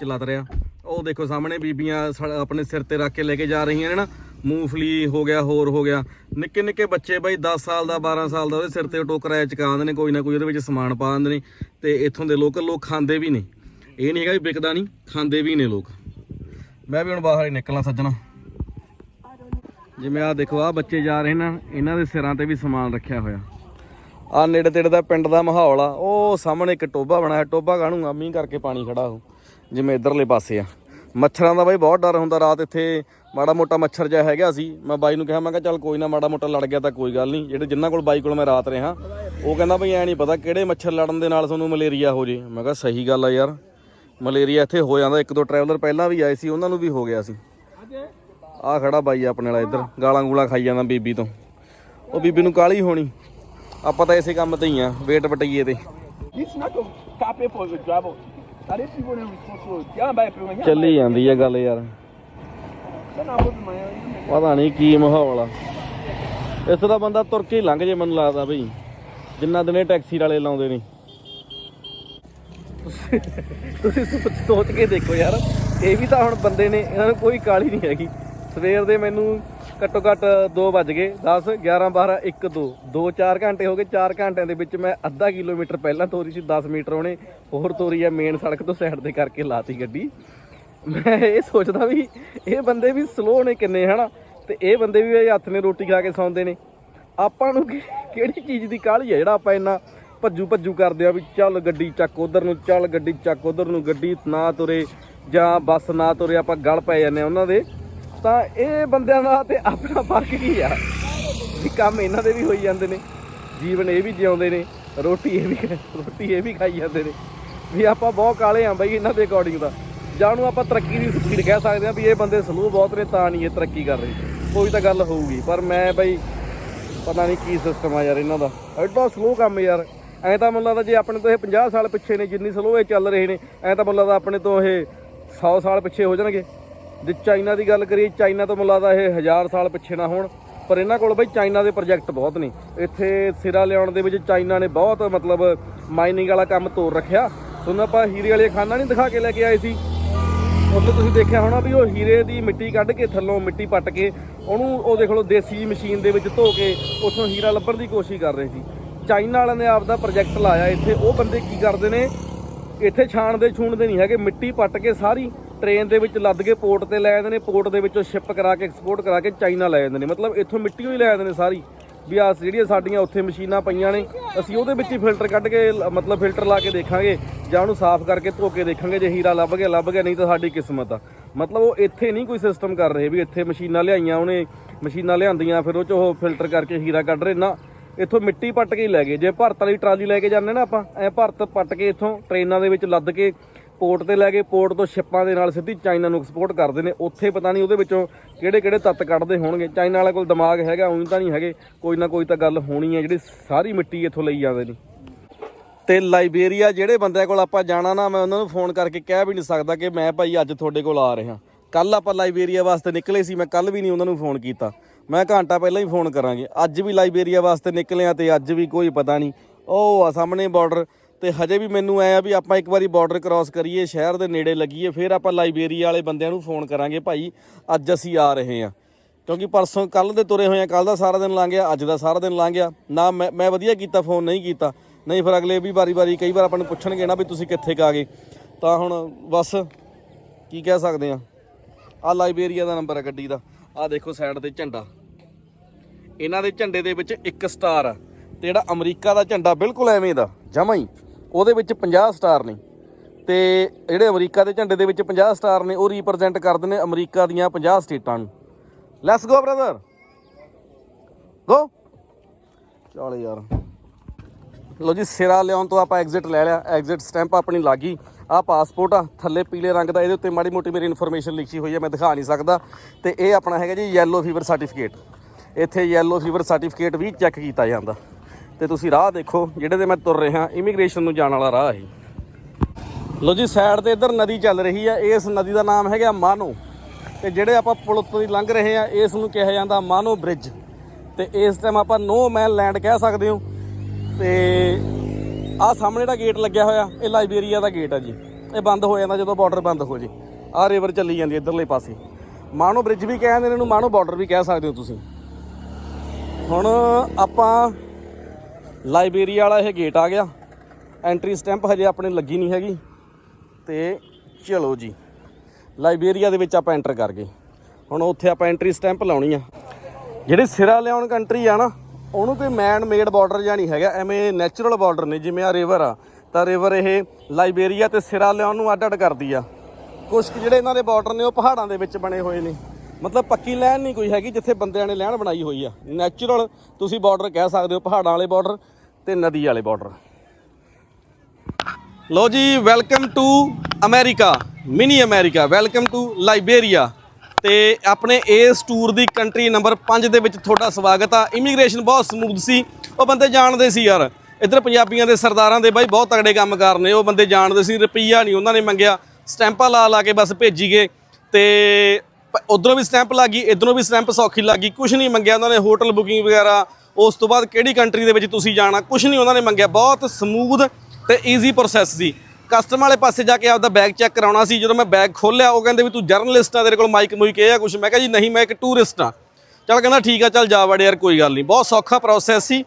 [SPEAKER 1] ਚਲਾ ਤਰਿਆ ਉਹ ਦੇਖੋ ਸਾਹਮਣੇ ਬੀਬੀਆਂ ਸੜ- ਆਪਣੇ ਸਿਰ ਤੇ ਰੱਖ ਕੇ ਲੈ ਕੇ ਜਾ ਰਹੀਆਂ ਨੇ ਨਾ। ਮੂੰਗਫਲੀ ਹੋ ਗਿਆ, ਹੋਰ ਹੋ ਗਿਆ। ਨਿੱਕੇ ਨਿੱਕੇ ਬੱਚੇ ਬਾਈ 10 ਸਾਲ ਦਾ 12 ਸਾਲ ਦਾ, ਉਹਦੇ ਸਿਰ ਤੇ ਟੋਕਰਾ ਚਕਾਉਂਦੇ ਨੇ, ਕੋਈ ਨਾ ਕੋਈ ਉਹਦੇ ਵਿੱਚ ਸਮਾਨ ਪਾ ਦਿੰਦੇ ਨੇ। ਤੇ ਇੱਥੋਂ ਦੇ ਲੋਕਲ ਲੋਕ ਖਾਂਦੇ ਵੀ ਨੇ। ਇਹ ਨਹੀਂ ਹੈਗਾ ਵੀ ਵਿਕਦਾ ਨਹੀਂ, ਖਾਂਦੇ ਵੀ ਨੇ ਲੋਕ। ਮੈਂ ਵੀ ਹੁਣ ਬਾਹਰ ਹੀ ਨਿਕਲਣਾ ਸੱਜਣਾ। ਜਿਵੇਂ ਆ ਦੇਖੋ ਆ ਬੱਚੇ ਜਾ ਰਹੇ ਨਾ, ਇਹਨਾਂ ਦੇ ਸਿਰਾਂ ਤੇ ਵੀ ਸਮਾਨ ਰੱਖਿਆ ਹੋਇਆ। ਆ ਨੇੜੇ ਤੇੜੇ ਦਾ ਪਿੰਡ ਦਾ ਮਾਹੌਲ ਆ, ਉਹ ਸਾਹਮਣੇ ਇੱਕ ਟੋਬਾ ਬਣਾਇਆ ਟੋਬਾ ਕਾਹਨੂੰ ਆ? ਮੀਂਹ ਕਰਕੇ ਪਾਣੀ ਖੜਾ ਉਹ, ਜਿਵੇਂ ਇਧਰਲੇ ਪਾਸੇ ਆ। ਮੱਛਰਾਂ ਦਾ ਬਾਈ ਬਹੁਤ ਡਰ ਹੁੰਦਾ, ਰਾਤ ਇੱਥੇ ਮਾੜਾ ਮੋਟਾ ਮੱਛਰ ਜਿਹਾ ਹੈਗਾ ਸੀ। ਮੈਂ ਬਾਈ ਨੂੰ ਕਿਹਾ, ਮੈਂ ਕਿਹਾ ਚੱਲ ਕੋਈ ਨਾ, ਮਾੜਾ ਮੋਟਾ ਲੜ ਗਿਆ ਤਾਂ ਕੋਈ ਗੱਲ ਨਹੀਂ। ਜਿਹੜੇ ਜਿਨ੍ਹਾਂ ਕੋਲ ਬਾਈ ਕੋਲ ਮੈਂ ਰਾਤ ਰਿਹਾ, ਉਹ ਕਹਿੰਦਾ ਬਈ ਐ ਨਹੀਂ ਪਤਾ ਕਿਹੜੇ ਮੱਛਰ ਲੜਨ ਦੇ ਨਾਲ ਤੁਹਾਨੂੰ ਮਲੇਰੀਆ ਹੋ ਜੇ। ਮੈਂ ਕਿਹਾ ਸਹੀ ਗੱਲ ਆ ਯਾਰ। ਮਲੇਰੀਆ ਇੱਥੇ ਹੋ ਜਾਂਦਾ। ਇੱਕ ਦੋ ਟਰੈਵਲਰ ਪਹਿਲਾਂ ਵੀ ਆਏ ਸੀ ਉਹਨਾਂ ਨੂੰ ਵੀ ਹੋ ਗਿਆ ਸੀ। ਆ ਖੜਾ ਬਾਈ ਆਪਣੇ ਵਾਲਾ ਇੱਧਰ ਗਾਲਾਂ ਗੂਲਾਂ ਖਾਈ ਜਾਂਦਾ ਬੀਬੀ ਤੋਂ। ਉਹ ਬੀਬੀ ਨੂੰ ਕਾਲੀ ਹੋਣੀ। ਆਪਾਂ ਤਾਂ ਇਸੇ ਕੰਮ ਤੇ ਹੀ ਆ ਵੇਟ ਵਟਈਏ ਤੇ. ਚੱਲੀ ਜਾਂਦੀ ਆ ਗੱਲ ਯਾਰ। ਪਤਾ ਨਹੀਂ ਕੀ ਮਾਹੌਲ ਆ। ਇੱਥੇ ਦਾ ਬੰਦਾ ਤੁਰ ਕੇ ਲੰਘ ਜੇ ਮੈਨੂੰ ਲੱਗਦਾ ਬਈ। ਜਿੰਨਾ ਦਿਨੇ ਟੈਕਸੀ ਵਾਲੇ ਲਾਉਂਦੇ ਨੇ। ਤੁਸੀਂ ਸੋ- ਸੋਚ ਕੇ ਦੇਖੋ ਯਾਰ, ਇਹ ਵੀ ਤਾਂ ਹੁਣ ਬੰਦੇ ਨੇ, ਇਹਨਾਂ ਨੂੰ ਕੋਈ ਕਾਲੀ ਨਹੀਂ ਹੈਗੀ। ਸਵੇਰ ਦੇ ਮੈਨੂੰ ਘੱਟੋ ਘੱਟ 2 ਵੱਜ ਗਏ 10 11 12 1 2 2 4 ਘੰਟੇ ਹੋ ਗਏ 4 ਘੰਟਿਆਂ ਦੇ ਵਿੱਚ ਮੈਂ ਅੱਧਾ ਕਿਲੋਮੀਟਰ ਪਹਿਲਾਂ ਤੋਰੀ ਸੀ 10 ਮੀਟਰ ਉਹਨੇ ਹੋਰ ਤੋਰੀ ਆ ਮੇਨ ਸੜਕ ਤੋਂ ਸਾਈਡ ਦੇ ਕਰਕੇ ਲਾਤੀ ਗੱਡੀ। ਮੈਂ ਇਹ ਸੋਚਦਾ ਵੀ ਇਹ ਬੰਦੇ ਵੀ ਸਲੋ ਨੇ ਕਿੰਨੇ, ਹਨਾ? ਤੇ ਇਹ ਬੰਦੇ ਵੀ ਇਹ ਹੱਥ ਨੇ ਰੋਟੀ ਖਾ ਕੇ ਸੌਂਦੇ ਨੇ। ਆਪਾਂ ਨੂੰ ਕਿਹੜੀ ਚੀਜ਼ ਦੀ ਕਾਹਲੀ ਹੈ ਜਿਹੜਾ ਆਪਾਂ ਇੰਨਾ ਭੱਜੂ ਭੱਜੂ ਕਰਦੇ ਆ ਵੀ ਚੱਲ ਗੱਡੀ ਚੱਕ ਉਧਰ ਨੂੰ, ਚੱਲ ਗੱਡੀ ਚੱਕ ਉਧਰ ਨੂੰ, ਗੱਡੀ ਨਾ ਤੁਰੇ ਜਾਂ ਬੱਸ ਨਾ ਤੁਰੇ, ਆਪਾਂ ਗਲ ਪੈ ਜਾਂਦੇ ਆ ਉਹਨਾਂ ਦੇ। ਤਾਂ ਇਹ ਬੰਦਿਆਂ ਦਾ ਤੇ ਆਪਣਾ ਫ਼ਰਕ ਕੀ ਆ? ਵੀ ਕੰਮ ਇਹਨਾਂ ਦੇ ਵੀ ਹੋਈ ਜਾਂਦੇ ਨੇ, ਜੀਵਨ ਇਹ ਵੀ ਜਿਉਂਦੇ ਨੇ, ਰੋਟੀ ਇਹ ਵੀ ਰੋਟੀ ਇਹ ਵੀ ਖਾਈ ਜਾਂਦੇ ਨੇ। ਵੀ ਆਪਾਂ ਬਹੁਤ ਕਾਲੇ ਆ ਬਾਈ ਇਹਨਾਂ ਦੇ ਅਕੋਰਡਿੰਗ ਦਾ ਜਾਂ ਉਹਨੂੰ ਆਪਾਂ ਤਰੱਕੀ ਦੀ ਸਪੀਡ ਕਹਿ ਸਕਦੇ ਆ ਵੀ ਇਹ ਬੰਦੇ ਸਲੂ ਬਹੁਤ ਨੇ, ਤਾਂ ਨਹੀਂ ਇਹ ਤਰੱਕੀ ਕਰ ਰਹੇ। ਕੋਈ ਤਾਂ ਗੱਲ ਹੋਊਗੀ, ਪਰ ਮੈਂ ਬਈ ਪਤਾ ਨਹੀਂ ਕੀ ਸਿਸਟਮ ਆ ਯਾਰ ਇਹਨਾਂ ਦਾ। ਐਡਾ ਸਲੋ ਕੰਮ ਯਾਰ। ਐ ਤਾਂ ਮੈਨੂੰ ਲੱਗਦਾ ਜੇ ਆਪਣੇ ਤੋਂ ਇਹ 50 ਸਾਲ ਪਿੱਛੇ ਨੇ, ਜਿੰਨੀ ਸਲੋ ਇਹ ਚੱਲ ਰਹੇ ਨੇ, ਐ ਤਾਂ ਮੈਨੂੰ ਲੱਗਦਾ ਆਪਣੇ ਤੋਂ ਇਹ 100 ਸਾਲ ਪਿੱਛੇ ਹੋ ਜਾਣਗੇ। ਜੇ ਚਾਈਨਾ ਦੀ ਗੱਲ ਕਰੀਏ, ਚਾਈਨਾ ਤੋਂ ਮੈਨੂੰ ਲੱਗਦਾ ਇਹ 1000 ਸਾਲ ਪਿੱਛੇ ਨਾ ਹੋਣ। ਪਰ ਇਹਨਾਂ ਕੋਲ ਬਈ ਚਾਈਨਾ ਦੇ ਪ੍ਰੋਜੈਕਟ ਬਹੁਤ ਨੇ। ਇੱਥੇ ਸਿਰਾ ਲਿਆਉਣ ਦੇ ਵਿੱਚ ਚਾਈਨਾ ਨੇ ਬਹੁਤ ਮਤਲਬ ਮਾਈਨਿੰਗ ਵਾਲਾ ਕੰਮ ਤੋਰ ਰੱਖਿਆ। ਤੁਹਾਨੂੰ ਆਪਾਂ ਹੀਰੇ ਵਾਲੇ ਖਾਨਾ ਨਹੀਂ ਦਿਖਾ ਕੇ ਲੈ ਕੇ ਆਏ ਸੀ। ਉੱਥੇ ਤੁਸੀਂ ਦੇਖਿਆ ਹੋਣਾ ਵੀ ਉਹ ਹੀਰੇ ਦੀ ਮਿੱਟੀ ਕੱਢ ਕੇ ਥੱਲੋਂ ਮਿੱਟੀ ਪੱਟ ਕੇ ਉਹਨੂੰ ਉਹ ਦੇਖ ਲਓ ਦੇਸੀ ਮਸ਼ੀਨ ਦੇ ਵਿੱਚ ਧੋ ਕੇ ਉੱਥੋਂ ਹੀਰਾ ਲੱਭਣ ਦੀ ਕੋਸ਼ਿਸ਼ ਕਰ ਰਹੇ ਸੀ। ਚਾਈਨਾ ਵਾਲਿਆਂ ਨੇ ਆਪਦਾ ਪ੍ਰੋਜੈਕਟ ਲਾਇਆ, ਇੱਥੇ ਉਹ ਬੰਦੇ ਕੀ ਕਰਦੇ ਨੇ? ਇੱਥੇ ਛਾਣਦੇ ਛੂਣਦੇ ਨਹੀਂ ਹੈਗੇ, ਮਿੱਟੀ ਪੱਟ ਕੇ ਸਾਰੀ ਟ੍ਰੇਨ ਦੇ ਵਿੱਚ ਲੱਦ ਕੇ ਪੋਰਟ ਤੇ ਲੈ ਜਾਂਦੇ ਨੇ, ਪੋਰਟ ਦੇ ਵਿੱਚੋਂ ਸ਼ਿਪ ਕਰਾ ਕੇ, ਐਕਸਪੋਰਟ ਕਰਾ ਕੇ ਚਾਈਨਾ ਲੈ ਜਾਂਦੇ ਨੇ। ਮਤਲਬ ਇੱਥੋਂ ਮਿੱਟੀ ਹੀ ਲੈ ਜਾਂਦੇ ਨੇ ਸਾਰੀ। ਵੀ ਆ ਜਿਹੜੀਆਂ ਸਾਡੀਆਂ ਉੱਥੇ ਮਸ਼ੀਨਾਂ ਪਈਆਂ ਨੇ, ਅਸੀਂ ਉਹਦੇ ਵਿੱਚ ਹੀ ਫਿਲਟਰ ਕੱਢ ਕੇ ਮਤਲਬ ਫਿਲਟਰ ਲਾ ਕੇ ਦੇਖਾਂਗੇ, ਜਾਂ ਉਹਨੂੰ ਸਾਫ਼ ਕਰਕੇ ਧੋ ਕੇ ਦੇਖਾਂਗੇ, ਜੇ ਹੀਰਾ ਲੱਭ ਗਿਆ ਲੱਭ ਗਿਆ, ਨਹੀਂ ਤਾਂ ਸਾਡੀ ਕਿਸਮਤ ਆ। ਮਤਲਬ ਉਹ ਇੱਥੇ ਨਹੀਂ ਕੋਈ ਸਿਸਟਮ ਕਰ ਰਹੇ ਵੀ ਇੱਥੇ ਮਸ਼ੀਨਾਂ ਲਿਆਈਆਂ ਉਹਨੇ, ਮਸ਼ੀਨਾਂ ਲਿਆਂਦੀਆਂ, ਫਿਰ ਉਹ ਚ ਉਹ ਫਿਲਟਰ ਕਰਕੇ ਹੀਰਾ ਕੱਢ ਰਹੇ, ਨਾ। ਇੱਥੋਂ ਮਿੱਟੀ ਪੱਟ ਕੇ ਹੀ ਲੈ ਗਏ। ਜੇ ਭਾਰਤ ਵਾਲੀ ਟਰਾਲੀ ਲੈ ਕੇ ਜਾਂਦੇ ਨਾ ਆਪਾਂ, ਐ ਭਾਰਤ ਪੱਟ ਕੇ ਇੱਥੋਂ ਟ੍ਰੇਨਾਂ ਦੇ ਵਿੱਚ ਲੱਦ ਕੇ ਪੋਰਟ ਤੇ ਲੈ ਕੇ ਪੋਰਟ ਤੋਂ ਸ਼ਿਪਾਂ ਦੇ ਨਾਲ ਸਿੱਧੀ ਚਾਈਨਾ ਨੂੰ ਐਕਸਪੋਰਟ ਕਰਦੇ ਨੇ। ਉੱਥੇ ਪਤਾ ਨਹੀਂ ਉਹਦੇ ਵਿੱਚੋਂ ਕਿਹੜੇ ਕਿਹੜੇ ਤੱਤ ਕੱਢਦੇ ਹੋਣਗੇ। ਚਾਈਨਾ ਵਾਲੇ ਕੋਲ ਦਿਮਾਗ ਹੈਗਾ ਉਹੀ ਤਾਂ ਨਹੀਂ ਹੈਗੇ। ਕੋਈ ਨਾ ਕੋਈ ਤਾਂ ਗੱਲ ਹੋਣੀ ਹੈ, ਜਿਹੜੀ ਸਾਰੀ ਮਿੱਟੀ ਇੱਥੋਂ ਲਈ ਜਾਂਦੇ ਨੇ। ਤੇ ਲਾਈਬੇਰੀਆ ਜਿਹੜੇ ਬੰਦਿਆਂ ਕੋਲ ਆਪਾਂ ਜਾਣਾ ਨਾ, ਮੈਂ ਉਹਨਾਂ ਨੂੰ ਫੋਨ ਕਰਕੇ ਕਹਿ ਵੀ ਨਹੀਂ ਸਕਦਾ ਕਿ ਮੈਂ ਭਾਈ ਅੱਜ ਤੁਹਾਡੇ ਕੋਲ ਆ ਰਿਹਾ। ਕੱਲ ਆਪਾਂ ਲਾਈਬੇਰੀਆ ਵਾਸਤੇ ਨਿਕਲੇ ਸੀ, ਮੈਂ ਕੱਲ ਵੀ ਨਹੀਂ ਉਹਨਾਂ ਨੂੰ ਫੋਨ ਕੀਤਾ। ਮੈਂ ਘੰਟਾ ਪਹਿਲਾਂ ਹੀ ਫੋਨ ਕਰਾਂਗੇ। ਅੱਜ ਵੀ ਲਾਈਬੇਰੀਆ ਵਾਸਤੇ ਨਿਕਲਿਆ ਆ ਤੇ ਅੱਜ ਵੀ ਕੋਈ ਪਤਾ ਨਹੀਂ। ਉਹ ਆ ਸਾਹਮਣੇ ਬਾਰਡਰ ਤੇ ਹਜੇ ਵੀ ਮੈਨੂੰ ਐ ਆ ਵੀ ਆਪਾਂ ਇੱਕ ਵਾਰੀ ਬਾਰਡਰ ਕ੍ਰਾਸ ਕਰੀਏ, ਸ਼ਹਿਰ ਦੇ ਨੇੜੇ ਲੱਗੀਏ, ਫਿਰ ਆਪਾਂ ਲਾਈਬੇਰੀਆ ਵਾਲੇ ਬੰਦਿਆਂ ਨੂੰ ਫੋਨ ਕਰਾਂਗੇ ਭਾਈ, ਅੱਜ ਅਸੀਂ ਆ ਰਹੇ ਹਾਂ। ਕਿਉਂਕਿ ਪਰਸੋਂ ਕੱਲ ਦੇ ਤੁਰੇ ਹੋਏ ਆ ਕੱਲ ਦਾ ਸਾਰਾ ਦਿਨ ਲੰਘ ਗਿਆ, ਅੱਜ ਦਾ ਸਾਰਾ ਦਿਨ ਲੰਘ ਗਿਆ। ਨਾ ਮੈਂ ਮੈਂ ਵਧੀਆ ਕੀਤਾ, ਫੋਨ ਨਹੀਂ ਕੀਤਾ। ਨਹੀਂ ਫਿਰ ਅਗਲੇ ਵੀ ਵਾਰੀ-ਵਾਰੀ ਕਈ ਵਾਰ ਆਪਾਂ ਨੂੰ ਪੁੱਛਣਗੇ ਨਾ ਵੀ ਤੁਸੀਂ ਕਿੱਥੇ ਕਾ ਗਏ। ਤਾਂ ਹੁਣ ਬਸ ਕੀ ਕਹਿ ਸਕਦੇ ਆ? ਆ ਲਾਈਬੇਰੀਆ ਦਾ ਨੰਬਰ ਹੈ ਗੱਡੀ ਦਾ। ਆਹ ਦੇਖੋ ਸਾਈਡ ਤੇ ਝੰਡਾ। ਇਹਨਾਂ ਦੇ ਝੰਡੇ ਦੇ ਵਿੱਚ ਇੱਕ ਸਟਾਰ ਆ ਤੇ ਜਿਹੜਾ ਅਮਰੀਕਾ ਦਾ ਝੰਡਾ ਬਿਲਕੁਲ ਐਵੇਂ ਦਾ, ਜਮਾ ਹੀ। ਉਹਦੇ ਵਿੱਚ 50 ਸਟਾਰ ਨੇ। ਤੇ ਜਿਹੜੇ ਅਮਰੀਕਾ ਦੇ ਝੰਡੇ ਦੇ ਵਿੱਚ 50 ਸਟਾਰ ਨੇ, ਉਹ ਰਿਪਰੈਜ਼ੈਂਟ ਕਰਦੇ ਨੇ ਅਮਰੀਕਾ ਦੀਆਂ 50 ਸਟੇਟਾਂ ਨੂੰ। ਲੈਟਸ ਗੋ ਬ੍ਰਦਰ ਗੋ ਚੱਲ ਯਾਰ। ਲੋ ਜੀ, ਸਿਰਾ ਲਿਆਉਣ ਤੋਂ ਆਪਾਂ ਐਗਜ਼ਿਟ ਲੈ ਲਿਆ। ਐਗਜ਼ਿਟ ਸਟੈਂਪ ਆਪਣੀ ਲੱਗੀ ਆ ਪਾਸਪੋਰਟ ਆ, ਥੱਲੇ ਪੀਲੇ ਰੰਗ ਦਾ, ਇਹਦੇ ਉੱਤੇ ਮਾੜੀ ਮੋਟੀ ਮੇਰੀ ਇਨਫੋਰਮੇਸ਼ਨ ਲਿਖੀ ਹੋਈ ਹੈ ਮੈਂ ਦਿਖਾ ਨਹੀਂ ਸਕਦਾ। ਤੇ ਇਹ ਆਪਣਾ ਹੈਗਾ ਜੀ ਯੈਲੋ ਫੀਵਰ ਸਰਟੀਫਿਕੇਟ ਇੱਥੇ ਯੈਲੋ ਫੀਵਰ ਸਰਟੀਫਿਕੇਟ ਵੀ ਚੈੱਕ ਕੀਤਾ ਜਾਂਦਾ। ਤੇ ਤੁਸੀਂ ਰਾਹ ਦੇਖੋ, ਜਿਹੜੇ ਤੇ ਮੈਂ ਤੁਰ ਰਿਹਾ ਇਮੀਗ੍ਰੇਸ਼ਨ ਨੂੰ ਜਾਣ ਵਾਲਾ ਰਾਹ ਹੈ ਲੋ ਜੀ ਸਾਈਡ ਤੇ ਇੱਧਰ ਨਦੀ ਚੱਲ ਰਹੀ ਹੈ ਇਸ ਨਦੀ ਦਾ ਨਾਮ ਹੈਗਾ ਮਾਨੋ। ਤੇ ਜਿਹੜੇ ਆਪਾਂ ਪੁਲ ਉੱਤੋਂ ਦੀ ਲੰਘ ਰਹੇ ਆ, ਇਸ ਨੂੰ ਕਿਹਾ ਜਾਂਦਾ ਮਾਨੋ ਬ੍ਰਿਜ। ਤੇ ਇਸ ਟਾਈਮ ਆਪਾਂ ਨੋ ਮੈਨ ਲੈਂਡ ਕਹਿ ਸਕਦੇ ਹੋ। ਤੇ ਆਹ ਸਾਹਮਣੇ ਜਿਹੜਾ ਗੇਟ ਲੱਗਿਆ ਹੋਇਆ, ਇਹ ਲਾਇਬ੍ਰੇਰੀਆ ਦਾ ਗੇਟ ਆ ਜੀ। ਇਹ ਬੰਦ ਹੋ ਜਾਂਦਾ ਜਦੋਂ ਬਾਰਡਰ ਬੰਦ ਹੋ ਜੇ। ਆਹ ਰਿਵਰ ਚੱਲੀ ਜਾਂਦੀ ਇਧਰਲੇ ਪਾਸੇ। ਮਾਨੋ ਬ੍ਰਿਜ ਵੀ ਕਹਿੰਦੇ ਨੇ, ਇਹਨੂੰ ਮਾਨੋ ਬਾਰਡਰ ਵੀ ਕਹਿ ਸਕਦੇ ਹੋ ਤੁਸੀਂ। ਹੁਣ ਆਪਾਂ ਲਾਇਬੇਰੀਆ ਵਾਲਾ ਇਹ ਗੇਟ ਆ ਗਿਆ। ਐਂਟਰੀ ਸਟੈਂਪ ਹਜੇ ਆਪਣੇ ਲੱਗੀ ਨਹੀਂ ਹੈਗੀ। ਤੇ ਚਲੋ ਜੀ ਲਾਇਬੇਰੀਆ ਦੇ ਵਿੱਚ ਆਪਾਂ ਐਂਟਰ ਕਰ ਗਏ। ਹੁਣ ਉੱਥੇ ਆਪਾਂ ਐਂਟਰੀ ਸਟੈਂਪ ਲਾਉਣੀ ਆ। ਜਿਹੜੀ ਸਿਰਾ ਲਿਆਉਣ ਕੰਟਰੀ ਆ ਨਾ ਉਹਨੂੰ ਕੋਈ ਮੈਨ ਮੇਡ ਬਾਰਡਰ ਜਾਂ ਨਹੀਂ ਹੈਗਾ, ਐਵੇਂ ਨੈਚੁਰਲ ਬਾਰਡਰ ਨੇ, ਜਿਵੇਂ ਆ ਰਿਵਰ ਆ। ਤਾਂ ਰਿਵਰ ਇਹ ਲਾਇਬੇਰੀਆ ਤੇ ਸਿਰਾ ਲਿਆਉਣ ਨੂੰ ਅੱਡ ਅੱਡ ਕਰਦੀ ਆ। ਕੁਝ ਕੁ ਜਿਹੜੇ ਇਹਨਾਂ ਦੇ ਬਾਰਡਰ ਨੇ, ਉਹ ਪਹਾੜਾਂ ਦੇ ਵਿੱਚ ਬਣੇ ਹੋਏ ਨੇ। ਮਤਲਬ ਪੱਕੀ ਲਾਈਨ ਨਹੀਂ ਕੋਈ ਹੈਗੀ, ਜਿੱਥੇ ਬੰਦਿਆਂ ਨੇ ਲਾਈਨ ਬਣਾਈ ਹੋਈ ਆ। ਨੈਚੁਰਲ ਤੁਸੀਂ ਬਾਰਡਰ ਕਹਿ ਸਕਦੇ ਹੋ, ਪਹਾੜਾਂ ਵਾਲੇ ਬਾਰਡਰ ਤੇ ਨਦੀ ਵਾਲੇ ਬਾਰਡਰ ਲੋ ਜੀ welcome to America mini America welcome to Liberia ਤੇ ਆਪਣੇ ਇਸ ਟੂਰ ਦੀ ਕੰਟਰੀ ਨੰਬਰ 5 ਦੇ ਵਿੱਚ ਤੁਹਾਡਾ ਸਵਾਗਤ ਆ। ਇਮੀਗ੍ਰੇਸ਼ਨ ਬਹੁਤ ਸਮੂਥ ਸੀ। ਉਹ ਬੰਦੇ ਜਾਣਦੇ ਸੀ ਯਾਰ। ਇੱਧਰ ਪੰਜਾਬੀਆਂ ਦੇ ਸਰਦਾਰਾਂ ਦੇ ਬਾਈ ਬਹੁਤ ਤਗੜੇ ਕੰਮ ਕਰਨੇ ਉਹ ਬੰਦੇ ਜਾਣਦੇ ਸੀ, ਰੁਪਈਆ ਨਹੀਂ ਉਹਨਾਂ ਨੇ ਮੰਗਿਆ। ਸਟੈਂਪਾਂ ਲਾ ਲਾ ਕੇ ਬਸ ਭੇਜੀ ਗਏ। ਤੇ ਉਧਰੋਂ ਵੀ ਸਟੈਂਪ ਲੱਗੀ, ਇਧਰੋਂ ਵੀ ਸਟੈਂਪ ਸੌਖੀ ਲੱਗੀ। ਕੁਝ ਨਹੀਂ ਮੰਗਿਆ ਉਹਨਾਂ ਨੇ ਹੋਟਲ ਬੁਕਿੰਗ ਵਗੈਰਾ। ਉਸ ਤੋਂ ਬਾਅਦ ਕਿਹੜੀ ਕੰਟਰੀ ਦੇ ਵਿੱਚ ਤੁਸੀਂ ਜਾਣਾ? ਕੁਝ ਨਹੀਂ ਉਹਨਾਂ ਨੇ ਮੰਗਿਆ। ਬਹੁਤ ਸਮੂਥ ਤੇ ਈਜ਼ੀ ਪ੍ਰੋਸੈਸ ਸੀ। ਕਸਟਮ ਵਾਲੇ ਪਾਸੇ ਜਾ ਕੇ ਆਪਦਾ ਬੈਗ ਚੈੱਕ ਕਰਾਉਣਾ ਸੀ, ਜਦੋਂ ਮੈਂ ਬੈਗ ਖੋਲ੍ਹਿਆ, ਉਹ ਕਹਿੰਦੇ ਵੀ ਤੂੰ ਜਰਨਲਿਸਟ ਆ, ਤੇਰੇ ਕੋਲ ਮਾਈਕ ਮੂਈਕ ਇਹ ਆ ਕੁਝ ਮੈਂ ਕਿਹਾ ਜੀ, ਨਹੀਂ, ਮੈਂ ਇੱਕ ਟੂਰਿਸਟ ਆ। ਚਲ ਕਹਿੰਦਾ, ਠੀਕ ਆ, ਚੱਲ ਜਾ ਵੜ ਯਾਰ, ਕੋਈ ਗੱਲ ਨਹੀਂ। ਬਹੁਤ ਸੌਖਾ ਪ੍ਰੋਸੈਸ ਸੀ।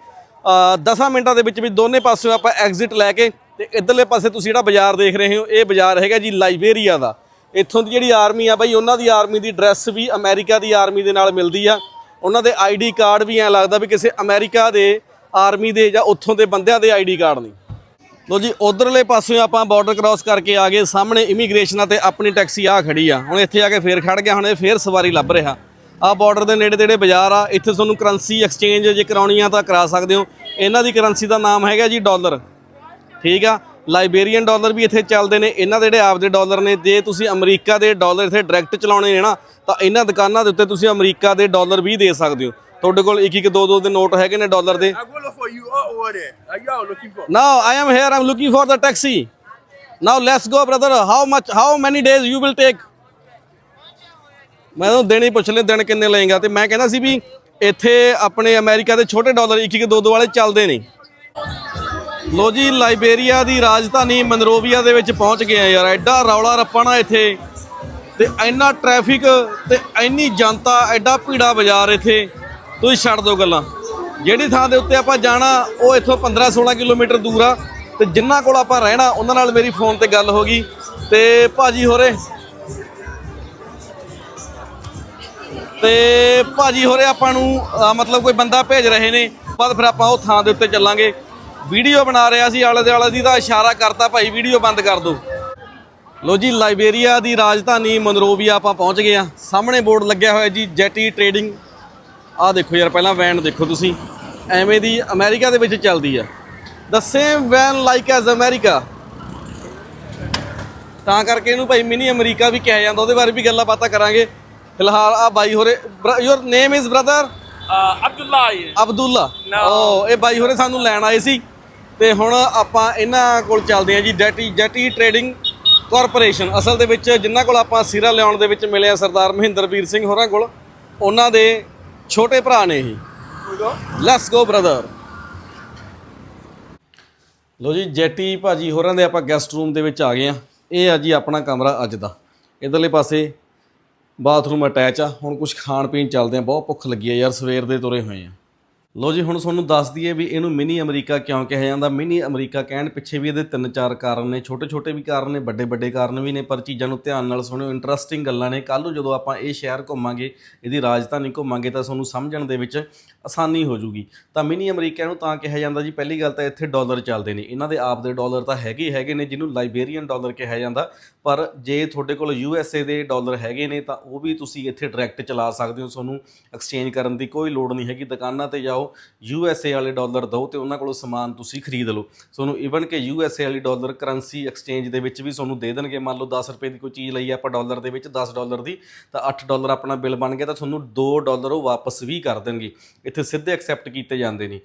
[SPEAKER 1] 10 ਮਿੰਟਾਂ ਦੇ ਵਿੱਚ ਵੀ ਦੋਨੇ ਪਾਸਿਓਂ ਆਪਾਂ ਐਗਜ਼ਿਟ ਲੈ ਕੇ ਤੇ ਇਧਰਲੇ ਪਾਸੇ ਤੁਸੀਂ ਜਿਹੜਾ ਬਾਜ਼ਾਰ ਦੇਖ ਰਹੇ ਹੋ, ਇਹ ਬਾਜ਼ਾਰ ਹੈਗਾ ਜੀ ਲਾਇਬੇਰੀਆ ਦਾ। ਇੱਥੋਂ ਦੀ ਜਿਹੜੀ ਆਰਮੀ ਆ ਬਾਈ, ਉਹਨਾਂ ਦੀ ਆਰਮੀ ਦੀ ਡਰੈਸ ਵੀ ਅਮਰੀਕਾ ਦੀ ਆਰਮੀ ਦੇ ਨਾਲ ਮਿਲਦੀ ਆ। ਉਹਨਾਂ ਦੇ ਆਈਡੀ ਕਾਰਡ ਵੀ ਐ ਲੱਗਦਾ ਵੀ ਕਿਸੇ ਅਮਰੀਕਾ ਦੇ ਆਰਮੀ ਦੇ ਜਾਂ ਉੱਥੋਂ ਦੇ ਬੰਦਿਆਂ ਦੇ ਆਈਡੀ ਕਾਰਡ ਨਹੀਂ। ਲੋ ਜੀ, ਉਧਰਲੇ ਪਾਸਿਓਂ ਆਪਾਂ ਬਾਰਡਰ ਕ੍ਰਾਸ ਕਰਕੇ ਆ ਗਏ, ਸਾਹਮਣੇ ਇਮੀਗ੍ਰੇਸ਼ਨ ਤੇ ਆਪਣੀ ਟੈਕਸੀ ਆ ਖੜੀ ਆ। ਹੁਣ ਇੱਥੇ ਆ ਕੇ ਫੇਰ ਖੜ ਗਿਆ, ਹੁਣ ਇਹ ਫੇਰ ਸਵਾਰੀ ਲੱਭ ਰਿਹਾ। ਆ ਬਾਰਡਰ ਦੇ ਨੇੜੇ ਤੇੜੇ ਬਾਜ਼ਾਰ ਆ, ਇੱਥੇ ਤੁਹਾਨੂੰ ਕਰੰਸੀ ਐਕਸਚੇਂਜ ਜੇ ਕਰਾਉਣੀ ਆ ਤਾਂ ਕਰਾ ਸਕਦੇ ਹੋ। ਇਹਨਾਂ ਦੀ ਕਰੰਸੀ ਦਾ ਨਾਮ ਹੈਗਾ ਜੀ ਡਾਲਰ ਠੀਕ ਆ? ਲਾਇਬੇਰੀਅਨ ਡਾਲਰ ਵੀ ਇੱਥੇ ਚੱਲਦੇ ਨੇ, ਇਹਨਾਂ ਦੇ ਜਿਹੜੇ ਆਪਦੇ ਡਾਲਰ ਨੇ, ਜੇ ਤੁਸੀਂ ਅਮਰੀਕਾ ਦੇ ਡਾਲਰ ਇੱਥੇ ਡਾਇਰੈਕਟ ਚਲਾਉਣੇ ਨੇ ਨਾ, ਤਾਂ ਇਹਨਾਂ ਦੁਕਾਨਾਂ ਦੇ ਉੱਤੇ ਤੁਸੀਂ ਅਮਰੀਕਾ ਦੇ ਡਾਲਰ ਵੀ ਦੇ ਸਕਦੇ ਹੋ। ਤੁਹਾਡੇ ਕੋਲ ਇੱਕ ਇੱਕ ਦੋ ਦੋ ਦੇ ਨੋਟ ਹੈਗੇ ਨੇ ਡਾਲਰ ਦੇ
[SPEAKER 3] I go look for you all over there. Are you all looking for?
[SPEAKER 1] Now I am here. I'm looking for the taxi. Now let's go, brother. How much? How many days you will take? ਮੈਂ ਉਹਨੂੰ ਦਿਨ ਹੀ ਪੁੱਛ ਲੈ ਦਿਨ ਕਿੰਨੇ ਲਏਗਾ ਤੇ ਮੈਂ ਕਹਿੰਦਾ ਸੀ ਵੀ ਇੱਥੇ ਆਪਣੇ ਅਮਰੀਕਾ ਦੇ ਛੋਟੇ ਡਾਲਰ ਇੱਕ ਇੱਕ ਦੋ ਦੋ ਵਾਲੇ ਚੱਲਦੇ ਨੇ ਲੋ ਜੀ ਲਾਇਬੇਰੀਆ ਦੀ ਰਾਜਧਾਨੀ ਮਨਰੋਵੀਆ ਦੇ ਵਿੱਚ ਪਹੁੰਚ ਗਏ ਆ ਯਾਰ ਐਡਾ ਰੌਲਾ ਰੱਪਾ ਨਾ ਇੱਥੇ ਤੇ ਇੰਨਾ ਟ੍ਰੈਫਿਕ ਤੇ ਇੰਨੀ ਜਨਤਾ ਐਡਾ ਭੀੜਾ ਬਾਜ਼ਾਰ ਇੱਥੇ ਤੁਸੀਂ ਛੱਡ ਦਿਓ ਗੱਲਾਂ। ਜਿਹੜੀ ਥਾਂ ਦੇ ਉੱਤੇ ਆਪਾਂ ਜਾਣਾ, ਉਹ ਇੱਥੋਂ 15 16 ਕਿਲੋਮੀਟਰ ਦੂਰ ਆ। ਤੇ ਜਿੰਨਾ ਕੋਲ ਆਪਾਂ ਰਹਿਣਾ, ਉਹਨਾਂ ਨਾਲ ਮੇਰੀ ਫੋਨ ਤੇ ਗੱਲ ਹੋ ਗਈ। ਤੇ ਭਾਜੀ ਹੋਰੇ। ਤੇ ਭਾਜੀ ਹੋਰੇ ਆਪਾਂ ਨੂੰ ਮਤਲਬ ਕੋਈ ਬੰਦਾ ਭੇਜ ਰਹੇ ਨੇ। ਬਾਅਦ ਫਿਰ ਆਪਾਂ ਉਹ ਥਾਂ ਦੇ ਉੱਤੇ ਚੱਲਾਂਗੇ। ਵੀਡੀਓ ਬਣਾ ਰਿਹਾ ਸੀ, ਆਲੇ ਦੁਆਲੇ ਦੀ ਤਾਂ ਇਸ਼ਾਰਾ ਕਰਤਾ, ਭਾਈ ਵੀਡੀਓ ਬੰਦ ਕਰ ਦਿਓ ਲੋ ਜੀ, ਲਾਇਬੇਰੀਆ ਦੀ ਰਾਜਧਾਨੀ ਮਨਰੋਵੀਆ ਆਪਾਂ ਪਹੁੰਚ ਗਏ ਆ। ਸਾਹਮਣੇ ਬੋਰਡ ਲੱਗਿਆ ਹੋਇਆ ਜੀ, ਜੈਟੀ ਟ੍ਰੇਡਿੰਗ। ਆਹ ਦੇਖੋ ਯਾਰ ਪਹਿਲਾਂ ਵੈਨ ਦੇਖੋ ਤੁਸੀਂ। ਐਵੇਂ ਦੀ ਅਮਰੀਕਾ ਦੇ ਵਿੱਚ ਚੱਲਦੀ ਆ। The same one like as America. ਤਾਂ ਕਰਕੇ ਇਹਨੂੰ ਭਾਈ ਮਿਨੀ ਅਮਰੀਕਾ ਵੀ ਕਿਹਾ ਜਾਂਦਾ। ਉਹਦੇ ਬਾਰੇ ਵੀ ਗੱਲਾਂ ਬਾਤਾਂ ਕਰਾਂਗੇ। ਫਿਲਹਾਲ ਆ ਬਾਈ ਹੋਰੇ your name is brother
[SPEAKER 3] yeah.
[SPEAKER 1] Abdullah ਓ ਇਹ ਬਾਈ ਹੋਰੇ ਸਾਨੂੰ ਲੈਣ ਆਏ ਸੀ। ਤੇ ਹੁਣ ਆਪਾਂ ਇਹਨਾਂ ਕੋਲ ਚੱਲਦੇ ਹਾਂ ਜੀ। ਜੈਟੀ ਜੈਟੀ ਟ੍ਰੇਡਿੰਗ ਕਾਰਪੋਰੇਸ਼ਨ ਅਸਲ ਦੇ ਵਿੱਚ ਜਿਨ੍ਹਾਂ ਕੋਲ ਆਪਾਂ ਸਿਰਾ ਲਿਆਉਣ ਦੇ ਵਿੱਚ ਮਿਲੇ ਆ ਸਰਦਾਰ ਮਹਿੰਦਰਵੀਰ ਸਿੰਘ ਹੋਰਾਂ ਕੋਲ ਉਹਨਾਂ ਦੇ ਛੋਟੇ ਭਰਾ ਨੇ ਇਹ। ਲੈਟਸ ਗੋ ਬ੍ਰਦਰ ਲੋ ਜੀ, ਜੈਟੀ ਭਾਜੀ ਹੋਰਾਂ ਦੇ ਆਪਾਂ ਗੈਸਟ ਰੂਮ ਦੇ ਵਿੱਚ ਆ ਗਏ ਆ ਇਹ ਆ ਜੀ ਆਪਣਾ ਕਮਰਾ ਅੱਜ ਦਾ। ਇਧਰਲੇ ਪਾਸੇ ਬਾਥਰੂਮ ਅਟੈਚ ਆ। ਹੁਣ ਕੁਝ ਖਾਣ ਪੀਣ ਚੱਲਦੇ ਆ। ਬਹੁਤ ਭੁੱਖ ਲੱਗੀ ਆ ਯਾਰ, ਸਵੇਰ ਦੇ ਤੁਰੇ ਹੋਏ ਆ। ਲੋ ਜੀ, ਹੁਣ ਤੁਹਾਨੂੰ ਦੱਸ ਦਈਏ ਵੀ ਇਹਨੂੰ ਮਿਨੀ ਅਮਰੀਕਾ ਕਿਉਂ ਕਿਹਾ ਜਾਂਦਾ? ਮਿਨੀ ਅਮਰੀਕਾ ਕਹਿਣ ਪਿੱਛੇ ਵੀ ਇਹਦੇ ਤਿੰਨ ਚਾਰ ਕਾਰਨ ਨੇ ਛੋਟੇ ਛੋਟੇ ਵੀ ਕਾਰਨ ਨੇ ਵੱਡੇ ਵੱਡੇ ਕਾਰਨ ਵੀ ਨੇ, ਪਰ ਚੀਜ਼ਾਂ ਨੂੰ ਧਿਆਨ ਨਾਲ ਸੁਣਿਓ ਇੰਟਰਸਟਿੰਗ ਗੱਲਾਂ ਨੇ। ਕੱਲ ਨੂੰ ਜਦੋਂ ਆਪਾਂ ਇਹ ਸ਼ਹਿਰ ਘੁੰਮਾਂਗੇ, ਇਹਦੀ ਰਾਜਧਾਨੀ ਘੁੰਮਾਂਗੇ ਤਾਂ ਤੁਹਾਨੂੰ ਸਮਝਣ ਦੇ ਵਿੱਚ ਆਸਾਨੀ ਹੋ ਜੂਗੀ। ਤਾਂ ਮਿਨੀ ਅਮਰੀਕਾ ਨੂੰ ਤਾਂ ਕਿਹਾ ਜਾਂਦਾ ਜੀ, ਪਹਿਲੀ ਗੱਲ ਤਾਂ ਇੱਥੇ ਡਾਲਰ ਚੱਲਦੇ ਨੇ। ਇਹਨਾਂ ਦੇ ਆਪ ਦੇ ਡਾਲਰ ਤਾਂ ਹੈਗੇ ਹੀ ਹੈਗੇ ਨੇ, ਜਿਹਨੂੰ ਲਾਈਬੇਰੀਅਨ ਡਾਲਰ ਕਿਹਾ ਜਾਂਦਾ। ਪਰ ਜੇ ਤੁਹਾਡੇ ਕੋਲ ਯੂ ਐਸ ਏ ਦੇ ਡਾਲਰ ਹੈਗੇ ਨੇ, ਤਾਂ ਉਹ ਵੀ ਤੁਸੀਂ ਇੱਥੇ ਡਾਇਰੈਕਟ ਚਲਾ ਸਕਦੇ ਹੋ। ਤੁਹਾਨੂੰ ਐਕਸਚੇਂਜ ਕਰਨ ਦੀ ਕੋਈ ਲੋੜ ਨਹੀਂ ਹੈਗੀ। ਦੁਕਾਨਾਂ ਤੇ ਜਾਓ, ਯੂ ਐਸ ਏ ਵਾਲੇ ਡਾਲਰ ਦਿਓ ਤੇ ਉਹਨਾਂ ਕੋਲੋਂ ਸਮਾਨ ਤੁਸੀਂ ਖਰੀਦ ਲਓ। ਤੁਹਾਨੂੰ ਇਵਨ ਕਿ ਯੂ ਐਸ ਏ ਵਾਲੀ ਡਾਲਰ ਕਰੰਸੀ ਐਕਸਚੇਂਜ ਦੇ ਵਿੱਚ ਵੀ ਤੁਹਾਨੂੰ ਦੇ ਦੇਣਗੇ। ਮੰਨ ਲਓ 10 ਰੁਪਏ ਦੀ ਕੋਈ ਚੀਜ਼ ਲਈ ਆਪਾਂ ਡਾਲਰ ਦੇ ਵਿੱਚ 10 ਡਾਲਰ ਦੀ, ਤਾਂ 8 ਡਾਲਰ ਆਪਣਾ ਬਿੱਲ ਬਣ ਗਿਆ, ਤਾਂ ਤੁਹਾਨੂੰ 2 ਡਾਲਰ ਉਹ ਵਾਪਸ ਵੀ ਕਰ ਦੇਣਗੇ। ਇੱਥੇ ਸਿੱਧੇ ਐਕਸੈਪਟ ਕੀਤੇ ਜਾਂਦੇ ਨੇ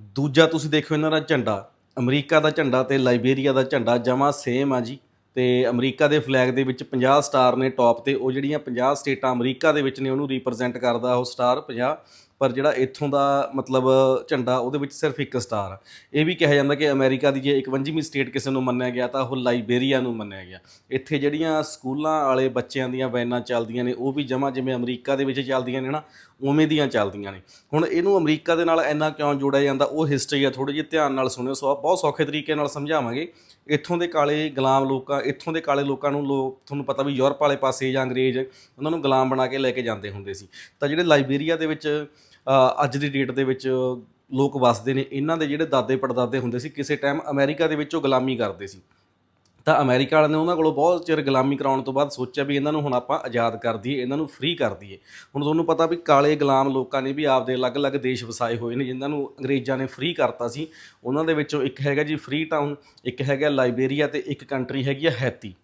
[SPEAKER 1] ਦੂਜਾ ਤੁਸੀਂ ਦੇਖੋ ਇਹਨਾਂ ਦਾ ਝੰਡਾ, ਅਮਰੀਕਾ ਦਾ ਝੰਡਾ ਤੇ ਲਾਈਬੇਰੀਆ ਦਾ ਝੰਡਾ ਜਮਾ ਸੇਮ ਆ ਜੀ। ਤੇ ਅਮਰੀਕਾ ਦੇ ਫਲੈਗ ਦੇ ਵਿੱਚ 50 ਸਟਾਰ ਨੇ ਟੌਪ ਤੇ, ਉਹ ਜਿਹੜੀਆਂ 50 ਸਟੇਟਾਂ ਅਮਰੀਕਾ ਦੇ ਵਿੱਚ ਨੇ, ਉਹਨੂੰ ਰਿਪਰੈਜ਼ੈਂਟ ਕਰਦਾ ਉਹ ਸਟਾਰ 50 ਪਰ ਜਿਹੜਾ ਇੱਥੋਂ ਦਾ ਮਤਲਬ ਝੰਡਾ, ਉਹਦੇ ਵਿੱਚ ਸਿਰਫ ਇੱਕ ਸਟਾਰ ਆ। ਇਹ ਵੀ ਕਿਹਾ ਜਾਂਦਾ ਕਿ ਅਮਰੀਕਾ ਦੀ ਜੇ 51ਵੀਂ ਸਟੇਟ ਕਿਸੇ ਨੂੰ ਮੰਨਿਆ ਗਿਆ, ਤਾਂ ਉਹ ਲਾਈਬੇਰੀਆ ਨੂੰ ਮੰਨਿਆ ਗਿਆ। ਇੱਥੇ ਜਿਹੜੀਆਂ ਸਕੂਲਾਂ ਵਾਲੇ ਬੱਚਿਆਂ ਦੀਆਂ ਵੈਨਾਂ ਚੱਲਦੀਆਂ ਨੇ, ਉਹ ਵੀ ਜਮਾ ਜਿਵੇਂ ਅਮਰੀਕਾ ਦੇ ਵਿੱਚ ਚੱਲਦੀਆਂ ਨੇ ਨਾ, ਉਵੇਂ ਦੀਆਂ ਚੱਲਦੀਆਂ ਨੇ। ਹੁਣ ਇਹਨੂੰ ਅਮਰੀਕਾ ਦੇ ਨਾਲ ਇੰਨਾ ਕਿਉਂ ਜੋੜਿਆ ਜਾਂਦਾ, ਉਹ ਹਿਸਟਰੀ ਆ ਥੋੜੀ ਜਿਹੀ ਧਿਆਨ ਨਾਲ ਸੁਣਿਓ, ਸੋ ਬਹੁਤ ਸੌਖੇ ਤਰੀਕੇ ਨਾਲ ਸਮਝਾਵਾਂਗੇ। ਇੱਥੋਂ ਦੇ ਕਾਲੇ ਗੁਲਾਮ ਲੋਕਾਂ, ਇੱਥੋਂ ਦੇ ਕਾਲੇ ਲੋਕਾਂ ਨੂੰ ਲੋਕ, ਤੁਹਾਨੂੰ ਪਤਾ ਵੀ ਯੂਰਪ ਵਾਲੇ ਪਾਸੇ ਜਾਂ ਅੰਗਰੇਜ਼, ਉਹਨਾਂ ਨੂੰ ਗੁਲਾਮ ਬਣਾ ਕੇ ਲੈ ਕੇ ਜਾਂਦੇ ਹੁੰਦੇ ਸੀ। ਤਾਂ ਜਿਹੜੇ ਲਾਈਬੇਰੀਆ ਦੇ ਵਿੱਚ ਅੱਜ ਦੀ ਡੇਟ ਦੇ ਵਿੱਚ ਲੋਕ ਵਸਦੇ ਨੇ। ਇਹਨਾਂ ਦੇ ਜਿਹੜੇ ਦਾਦੇ ਪੜਦਾਦੇ ਹੁੰਦੇ ਸੀ, ਕਿਸੇ ਟਾਈਮ ਅਮਰੀਕਾ ਦੇ ਵਿੱਚ ਉਹ ਗੁਲਾਮੀ ਕਰਦੇ ਸੀ। ਤਾਂ ਅਮਰੀਕਾ ਵਾਲਿਆਂ ਨੇ ਉਹਨਾਂ ਕੋਲੋਂ ਬਹੁਤ ਚਿਰ ਗੁਲਾਮੀ ਕਰਾਉਣ ਤੋਂ ਬਾਅਦ ਸੋਚਿਆ ਵੀ ਇਹਨਾਂ ਨੂੰ ਹੁਣ ਆਪਾਂ ਆਜ਼ਾਦ ਕਰ ਦਈਏ, ਇਹਨਾਂ ਨੂੰ ਫ੍ਰੀ ਕਰ ਦਈਏ। ਹੁਣ ਤੁਹਾਨੂੰ ਪਤਾ ਵੀ ਕਾਲੇ ਗੁਲਾਮ ਲੋਕਾਂ ਨੇ ਵੀ ਆਪਦੇ ਅਲੱਗ-ਅਲੱਗ ਦੇਸ਼ ਵਸਾਏ ਹੋਏ ਨੇ, ਜਿਨ੍ਹਾਂ ਨੂੰ ਅੰਗਰੇਜ਼ਾਂ ਨੇ ਫ੍ਰੀ ਕਰਤਾ ਸੀ। ਉਹਨਾਂ ਦੇ ਵਿੱਚੋਂ ਇੱਕ ਹੈਗਾ ਜੀ ਫ੍ਰੀ ਟਾਊਨ ਇੱਕ ਹੈਗਾ ਲਾਈਬੇਰੀਆ ਤੇ ਇੱਕ ਕੰਟਰੀ ਹੈਗੀ ਆ ਹੈਤੀ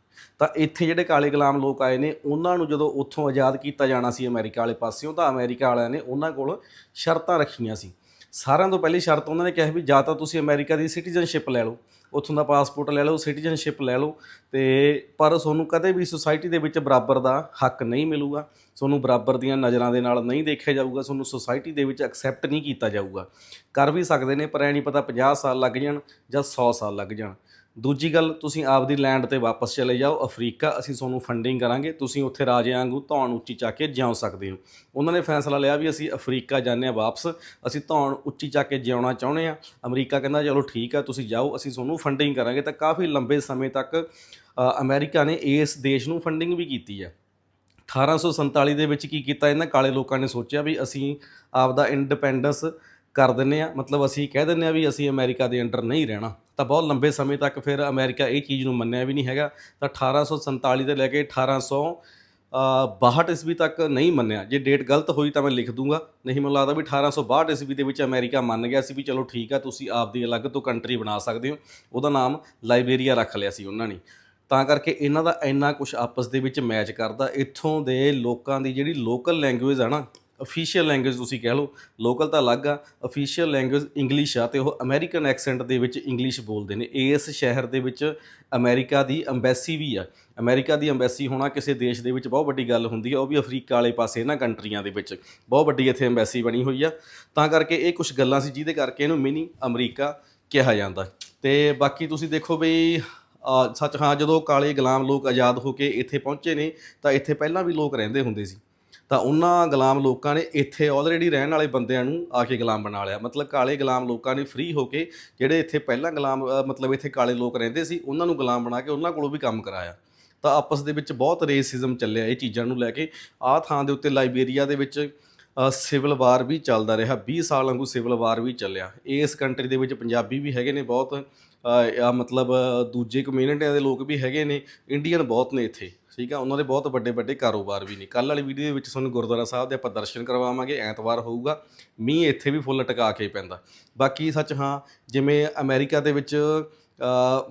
[SPEAKER 1] ਤਾਂ ਇੱਥੇ ਜਿਹੜੇ ਕਾਲੇ ਗੁਲਾਮ ਲੋਕ ਆਏ ਨੇ, ਉਹਨਾਂ ਨੂੰ ਜਦੋਂ ਉੱਥੋਂ ਆਜ਼ਾਦ ਕੀਤਾ ਜਾਣਾ ਸੀ ਅਮਰੀਕਾ ਵਾਲੇ ਪਾਸਿਓਂ, ਤਾਂ ਅਮਰੀਕਾ ਵਾਲਿਆਂ ਨੇ ਉਹਨਾਂ ਕੋਲ ਸ਼ਰਤਾਂ ਰੱਖੀਆਂ ਸੀ। ਸਾਰਿਆਂ ਤੋਂ ਪਹਿਲੀ ਸ਼ਰਤ ਉਹਨਾਂ ਨੇ ਕਿਹਾ ਵੀ ਜਾਂ ਤਾਂ ਤੁਸੀਂ ਅਮਰੀਕਾ ਦੀ ਸਿਟੀਜ਼ਨਸ਼ਿਪ ਲੈ ਲਓ, ਉੱਥੋਂ ਦਾ ਪਾਸਪੋਰਟ ਲੈ ਲਓ, ਸਿਟੀਜ਼ਨਸ਼ਿਪ ਲੈ ਲਓ, ਤੇ ਪਰ ਤੁਹਾਨੂੰ ਕਦੇ ਵੀ ਸੁਸਾਇਟੀ ਦੇ ਵਿੱਚ ਬਰਾਬਰ ਦਾ ਹੱਕ ਨਹੀਂ ਮਿਲੂਗਾ, ਤੁਹਾਨੂੰ ਬਰਾਬਰ ਦੀਆਂ ਨਜ਼ਰਾਂ ਦੇ ਨਾਲ ਨਹੀਂ ਦੇਖਿਆ ਜਾਊਗਾ, ਤੁਹਾਨੂੰ ਸੁਸਾਇਟੀ ਦੇ ਵਿੱਚ ਐਕਸੈਪਟ ਨਹੀਂ ਕੀਤਾ ਜਾਊਗਾ। ਕਰ ਵੀ ਸਕਦੇ ਨੇ, ਪਰ ਐ ਨਹੀਂ ਪਤਾ 50 ਸਾਲ ਲੱਗ ਜਾਣ ਜਾਂ 100 ਸਾਲ ਲੱਗ ਜਾਣ। ਦੂਜੀ ਗੱਲ ਤੁਸੀਂ ਆਪਦੀ ਲੈਂਡ ਤੇ ਵਾਪਸ ਚਲੇ ਜਾਓ ਅਫਰੀਕਾ ਅਸੀਂ ਤੁਹਾਨੂੰ ਫੰਡਿੰਗ ਕਰਾਂਗੇ ਤੁਸੀਂ ਉੱਥੇ ਰਾਜੇ ਵਾਂਗੂ ਧੌਣ ਉੱਚੀ ਚੱਕ ਕੇ ਜਿਉਂ ਸਕਦੇ ਹੋ। ਉਹਨਾਂ ਨੇ ਫੈਸਲਾ ਲਿਆ ਵੀ ਅਸੀਂ ਅਫਰੀਕਾ ਜਾਂਦੇ ਹਾਂ ਵਾਪਸ ਅਸੀਂ ਧੌਣ ਉੱਚੀ ਚੱਕ ਕੇ ਜਿਉਣਾ ਚਾਹੁੰਦੇ ਆ ਅਮਰੀਕਾ ਕਹਿੰਦਾ ਚਲੋ ਠੀਕ ਆ ਤੁਸੀਂ ਜਾਓ ਅਸੀਂ ਤੁਹਾਨੂੰ ਫੰਡਿੰਗ ਕਰਾਂਗੇ। ਤਾਂ ਕਾਫੀ ਲੰਬੇ ਸਮੇਂ ਤੱਕ ਅ, ਅਮਰੀਕਾ ਨੇ ਇਸ ਦੇਸ਼ ਨੂੰ ਫੰਡਿੰਗ ਵੀ ਕੀਤੀ ਆ। 1847 ਦੇ ਵਿੱਚ ਕੀ ਕੀਤਾ ਇਹਨਾਂ? ਕਾਲੇ ਲੋਕਾਂ ਨੇ ਸੋਚਿਆ ਵੀ ਅਸੀਂ ਆਪਦਾ ਇੰਡੀਪੈਂਡੈਂਸ ਕਰ ਦਿੰਨੇ ਆ ਮਤਲਬ ਅਸੀਂ ਕਹਿ ਦਿੰਨੇ ਆ ਵੀ ਅਸੀਂ ਅਮਰੀਕਾ ਦੇ ਅੰਡਰ ਨਹੀਂ ਰਹਿਣਾ। ਤਾਂ ਬਹੁਤ ਲੰਬੇ ਸਮੇਂ ਤੱਕ ਫਿਰ ਅਮਰੀਕਾ ਇਹ ਚੀਜ਼ ਨੂੰ ਮੰਨਿਆ ਵੀ ਨਹੀਂ ਹੈਗਾ। ਤਾਂ 1847 ਤੋਂ ਲੈ ਕੇ 1800 ਅ, 62 ਈਸਵੀ ਤੱਕ ਨਹੀਂ ਮੰਨਿਆ। ਜੇ ਡੇਟ ਗਲਤ ਹੋਈ ਤਾਂ ਮੈਂ ਲਿਖ ਦੂੰਗਾ। ਨਹੀਂ ਮੈਨੂੰ ਲੱਗਦਾ ਵੀ 1862 ਈਸਵੀ ਦੇ ਵਿੱਚ ਅਮਰੀਕਾ ਮੰਨ ਗਿਆ ਸੀ ਵੀ ਚਲੋ ਠੀਕ ਆ ਤੁਸੀਂ ਆਪਦੀ ਅਲੱਗ ਤੋਂ ਕੰਟਰੀ ਬਣਾ ਸਕਦੇ ਹੋ। ਉਹਦਾ ਨਾਮ ਲਾਈਬੇਰੀਆ ਰੱਖ ਲਿਆ ਸੀ ਉਹਨਾਂ ਨੇ। ਤਾਂ ਕਰਕੇ ਇਹਨਾਂ ਦਾ ਇੰਨਾ ਕੁਝ ਆਪਸ ਦੇ ਵਿੱਚ ਮੈਚ ਕਰਦਾ। ਇੱਥੋਂ ਦੇ ਲੋਕਾਂ ਦੀ ਜਿਹੜੀ ਲੋਕਲ ਲੈਂਗੁਏਜ ਆ ਨਾ ਅਫੀਸ਼ੀਅਲ ਲੈਂਗੁਏਜ ਤੁਸੀਂ ਕਹਿ ਲਓ ਲੋਕਲ ਤਾਂ ਅਲੱਗ ਆ ਅਫੀਸ਼ੀਅਲ ਲੈਂਗੁਏਜ ਇੰਗਲਿਸ਼ ਆ ਤੇ ਉਹ ਅਮਰੀਕਨ ਐਕਸੈਂਟ ਦੇ ਵਿੱਚ ਇੰਗਲਿਸ਼ ਬੋਲਦੇ ਨੇ। ਇਸ ਸ਼ਹਿਰ ਦੇ ਵਿੱਚ ਅਮਰੀਕਾ ਦੀ ਅੰਬੈਸੀ ਵੀ ਆ। ਅਮਰੀਕਾ ਦੀ ਅੰਬੈਸੀ ਹੋਣਾ ਕਿਸੇ ਦੇਸ਼ ਦੇ ਵਿੱਚ ਬਹੁਤ ਵੱਡੀ ਗੱਲ ਹੁੰਦੀ ਆ, ਉਹ ਵੀ ਅਫਰੀਕਾ ਵਾਲੇ ਪਾਸੇ ਇਹਨਾਂ ਕੰਟਰੀਆਂ ਦੇ ਵਿੱਚ। ਬਹੁਤ ਵੱਡੀ ਇੱਥੇ ਅੰਬੈਸੀ ਬਣੀ ਹੋਈ ਆ। ਤਾਂ ਕਰਕੇ ਇਹ ਕੁਝ ਗੱਲਾਂ ਸੀ ਜਿਹਦੇ ਕਰਕੇ ਇਹਨੂੰ ਮਿਨੀ ਅਮਰੀਕਾ ਕਿਹਾ ਜਾਂਦਾ। ਤੇ ਬਾਕੀ ਤੁਸੀਂ ਦੇਖੋ ਬਈ ਸੱਚ ਹਾਂ ਜਦੋਂ ਕਾਲੇ ਗੁਲਾਮ ਲੋਕ ਆਜ਼ਾਦ ਹੋ ਕੇ ਇੱਥੇ ਪਹੁੰਚੇ ਨੇ, ਤਾਂ ਇੱਥੇ ਪਹਿਲਾਂ ਵੀ ਲੋਕ ਰਹਿੰਦੇ ਹੁੰਦੇ ਸੀ। ਤਾਂ ਉਹਨਾਂ ਗੁਲਾਮ ਲੋਕਾਂ ਨੇ ਇੱਥੇ ਆਲਰੇਡੀ ਰਹਿਣ ਵਾਲੇ ਬੰਦਿਆਂ ਨੂੰ ਆ ਕੇ ਗੁਲਾਮ ਬਣਾ ਲਿਆ। ਮਤਲਬ ਕਾਲੇ ਗੁਲਾਮ ਲੋਕਾਂ ਨੇ ਫ੍ਰੀ ਹੋ ਕੇ ਜਿਹੜੇ ਇੱਥੇ ਪਹਿਲਾਂ ਗੁਲਾਮ ਮਤਲਬ ਇੱਥੇ ਕਾਲੇ ਲੋਕ ਰਹਿੰਦੇ ਸੀ, ਉਹਨਾਂ ਨੂੰ ਗੁਲਾਮ ਬਣਾ ਕੇ ਉਹਨਾਂ ਕੋਲੋਂ ਵੀ ਕੰਮ ਕਰਾਇਆ। ਤਾਂ ਆਪਸ ਦੇ ਵਿੱਚ ਬਹੁਤ ਰੇਸਿਜ਼ਮ ਚੱਲਿਆ ਇਹ ਚੀਜ਼ਾਂ ਨੂੰ ਲੈ ਕੇ। ਆਹ ਥਾਂ ਦੇ ਉੱਤੇ ਲਾਈਬੇਰੀਆ ਦੇ ਵਿੱਚ ਸਿਵਲ ਵਾਰ ਵੀ ਚੱਲਦਾ ਰਿਹਾ। 20 ਸਾਲ ਵਾਂਗੂ ਸਿਵਲ ਵਾਰ ਵੀ ਚੱਲਿਆ। ਇਸ ਕੰਟਰੀ ਦੇ ਵਿੱਚ ਪੰਜਾਬੀ ਵੀ ਹੈਗੇ ਨੇ ਬਹੁਤ। ਆ ਮਤਲਬ ਦੂਜੇ ਕਮਿਊਨਿਟੀਆਂ ਦੇ ਲੋਕ ਵੀ ਹੈਗੇ ਨੇ ਇੰਡੀਅਨ ਬਹੁਤ ਨੇ ਇੱਥੇ, ਠੀਕ ਆ? ਉਹਨਾਂ ਦੇ ਬਹੁਤ ਵੱਡੇ ਵੱਡੇ ਕਾਰੋਬਾਰ ਵੀ ਨੇ। ਕੱਲ ਵਾਲੀ ਵੀਡੀਓ ਦੇ ਵਿੱਚ ਤੁਹਾਨੂੰ ਗੁਰਦੁਆਰਾ ਸਾਹਿਬ ਦੇ ਆਪਾਂ ਦਰਸ਼ਨ ਕਰਵਾਵਾਂਗੇ, ਐਤਵਾਰ ਹੋਊਗਾ, ਮੀਂਹ ਇੱਥੇ ਵੀ ਫੁੱਲ ਟਿਕਾ ਕੇ ਪੈਂਦਾ। ਬਾਕੀ ਸੱਚ ਹਾਂ, ਜਿਵੇਂ ਅਮਰੀਕਾ ਦੇ ਵਿੱਚ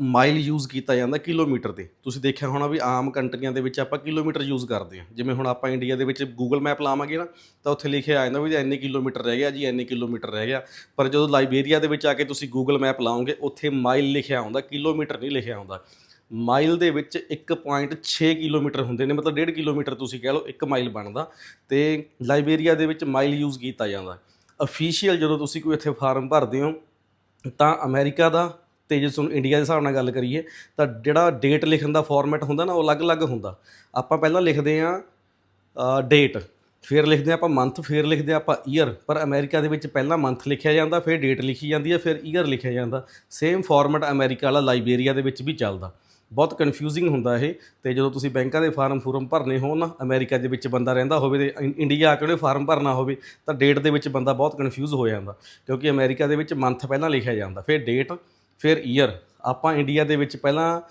[SPEAKER 1] ਮਾਈਲ ਯੂਜ਼ ਕੀਤਾ ਜਾਂਦਾ ਕਿਲੋਮੀਟਰ 'ਤੇ। ਤੁਸੀਂ ਦੇਖਿਆ ਹੋਣਾ ਵੀ ਆਮ ਕੰਟਰੀਆਂ ਦੇ ਵਿੱਚ ਆਪਾਂ ਕਿਲੋਮੀਟਰ ਯੂਜ਼ ਕਰਦੇ ਹਾਂ। ਜਿਵੇਂ ਹੁਣ ਆਪਾਂ ਇੰਡੀਆ ਦੇ ਵਿੱਚ ਗੂਗਲ ਮੈਪ ਲਾਵਾਂਗੇ ਨਾ, ਤਾਂ ਉੱਥੇ ਲਿਖਿਆ ਆ ਜਾਂਦਾ ਵੀ ਇੰਨੇ ਕਿਲੋਮੀਟਰ ਰਹਿ ਗਿਆ ਜੀ, ਇੰਨੇ ਕਿਲੋਮੀਟਰ ਰਹਿ ਗਿਆ। ਪਰ ਜਦੋਂ ਲਾਈਬੇਰੀਆ ਦੇ ਵਿੱਚ ਆ ਕੇ ਤੁਸੀਂ ਗੂਗਲ ਮੈਪ ਲਾਓਗੇ, ਉੱਥੇ ਮਾਈਲ ਲਿਖਿਆ ਆਉਂਦਾ ਕਿਲੋਮੀਟਰ ਨਹੀਂ ਲਿਖਿਆ ਆਉਂਦਾ ਮਾਈਲ ਦੇ ਵਿੱਚ 1.6 ਕਿਲੋਮੀਟਰ ਹੁੰਦੇ ਨੇ, ਮਤਲਬ 1.5 ਕਿਲੋਮੀਟਰ ਤੁਸੀਂ ਕਹਿ ਲਓ 1 ਮਾਈਲ ਬਣਦਾ। ਤੇ ਲਾਈਬੇਰੀਆ ਦੇ ਵਿੱਚ ਮਾਈਲ ਯੂਜ਼ ਕੀਤਾ ਜਾਂਦਾ। ਅਫੀਸ਼ੀਅਲ ਜਦੋਂ ਤੁਸੀਂ ਕੋਈ ਇੱਥੇ ਫਾਰਮ ਭਰਦੇ ਹੋ, ਤਾਂ ਅਮਰੀਕਾ ਦਾ ਤੇ ਜੇ ਤੁਹਾਨੂੰ ਇੰਡੀਆ ਦੇ ਹਿਸਾਬ ਨਾਲ ਗੱਲ ਕਰੀਏ, ਤਾਂ ਜਿਹੜਾ ਡੇਟ ਲਿਖਣ ਦਾ ਫਾਰਮੈਟ ਹੁੰਦਾ ਨਾ, ਉਹ ਅਲੱਗ-ਅਲੱਗ ਹੁੰਦਾ। ਆਪਾਂ ਪਹਿਲਾਂ ਲਿਖਦੇ ਆ ਡੇਟ ਫਿਰ ਲਿਖਦੇ ਹਾਂ ਆਪਾਂ ਮੰਥ ਫਿਰ ਲਿਖਦੇ ਹਾਂ ਆਪਾਂ ਈਅਰ ਪਰ ਅਮਰੀਕਾ ਦੇ ਵਿੱਚ ਪਹਿਲਾਂ ਮੰਥ ਲਿਖਿਆ ਜਾਂਦਾ, ਫਿਰ ਡੇਟ ਲਿਖੀ ਜਾਂਦੀ ਹੈ, ਫਿਰ ਈਅਰ ਲਿਖਿਆ ਜਾਂਦਾ। ਸੇਮ ਫਾਰਮੈਟ ਅਮਰੀਕਾ ਵਾਲਾ ਲਾਈਬੇਰੀਆ ਦੇ ਵਿੱਚ ਵੀ ਚੱਲਦਾ। ਬਹੁਤ ਕਨਫਿਊਜ਼ਿੰਗ ਹੁੰਦਾ ਇਹ। ਤੇ ਜਦੋਂ ਤੁਸੀਂ ਬੈਂਕਾਂ ਦੇ ਫਾਰਮ ਫੂਰਮ ਭਰਨੇ ਹੋਣ ਨਾ ਅਮਰੀਕਾ ਦੇ ਵਿੱਚ ਬੰਦਾ ਰਹਿੰਦਾ ਹੋਵੇ ਤੇ ਇੰ- ਇੰਡੀਆ ਆ ਕੇ ਉਹਨੇ ਫਾਰਮ ਭਰਨਾ ਹੋਵੇ, ਤਾਂ ਡੇਟ ਦੇ ਵਿੱਚ ਬੰਦਾ ਬਹੁਤ ਕਨਫਿਊਜ਼ ਹੋ ਜਾਂਦਾ। ਕਿਉਂਕਿ ਅਮਰੀਕਾ ਦੇ ਵਿੱਚ ਮੰਥ ਪਹਿਲਾਂ ਲਿਖਿਆ ਜਾਂਦਾ, ਫਿਰ ਡੇਟ ਫਿਰ ਈਅਰ ਆਪਾਂ ਇੰਡੀਆ ਦੇ ਵਿੱਚ ਪਹਿਲਾਂ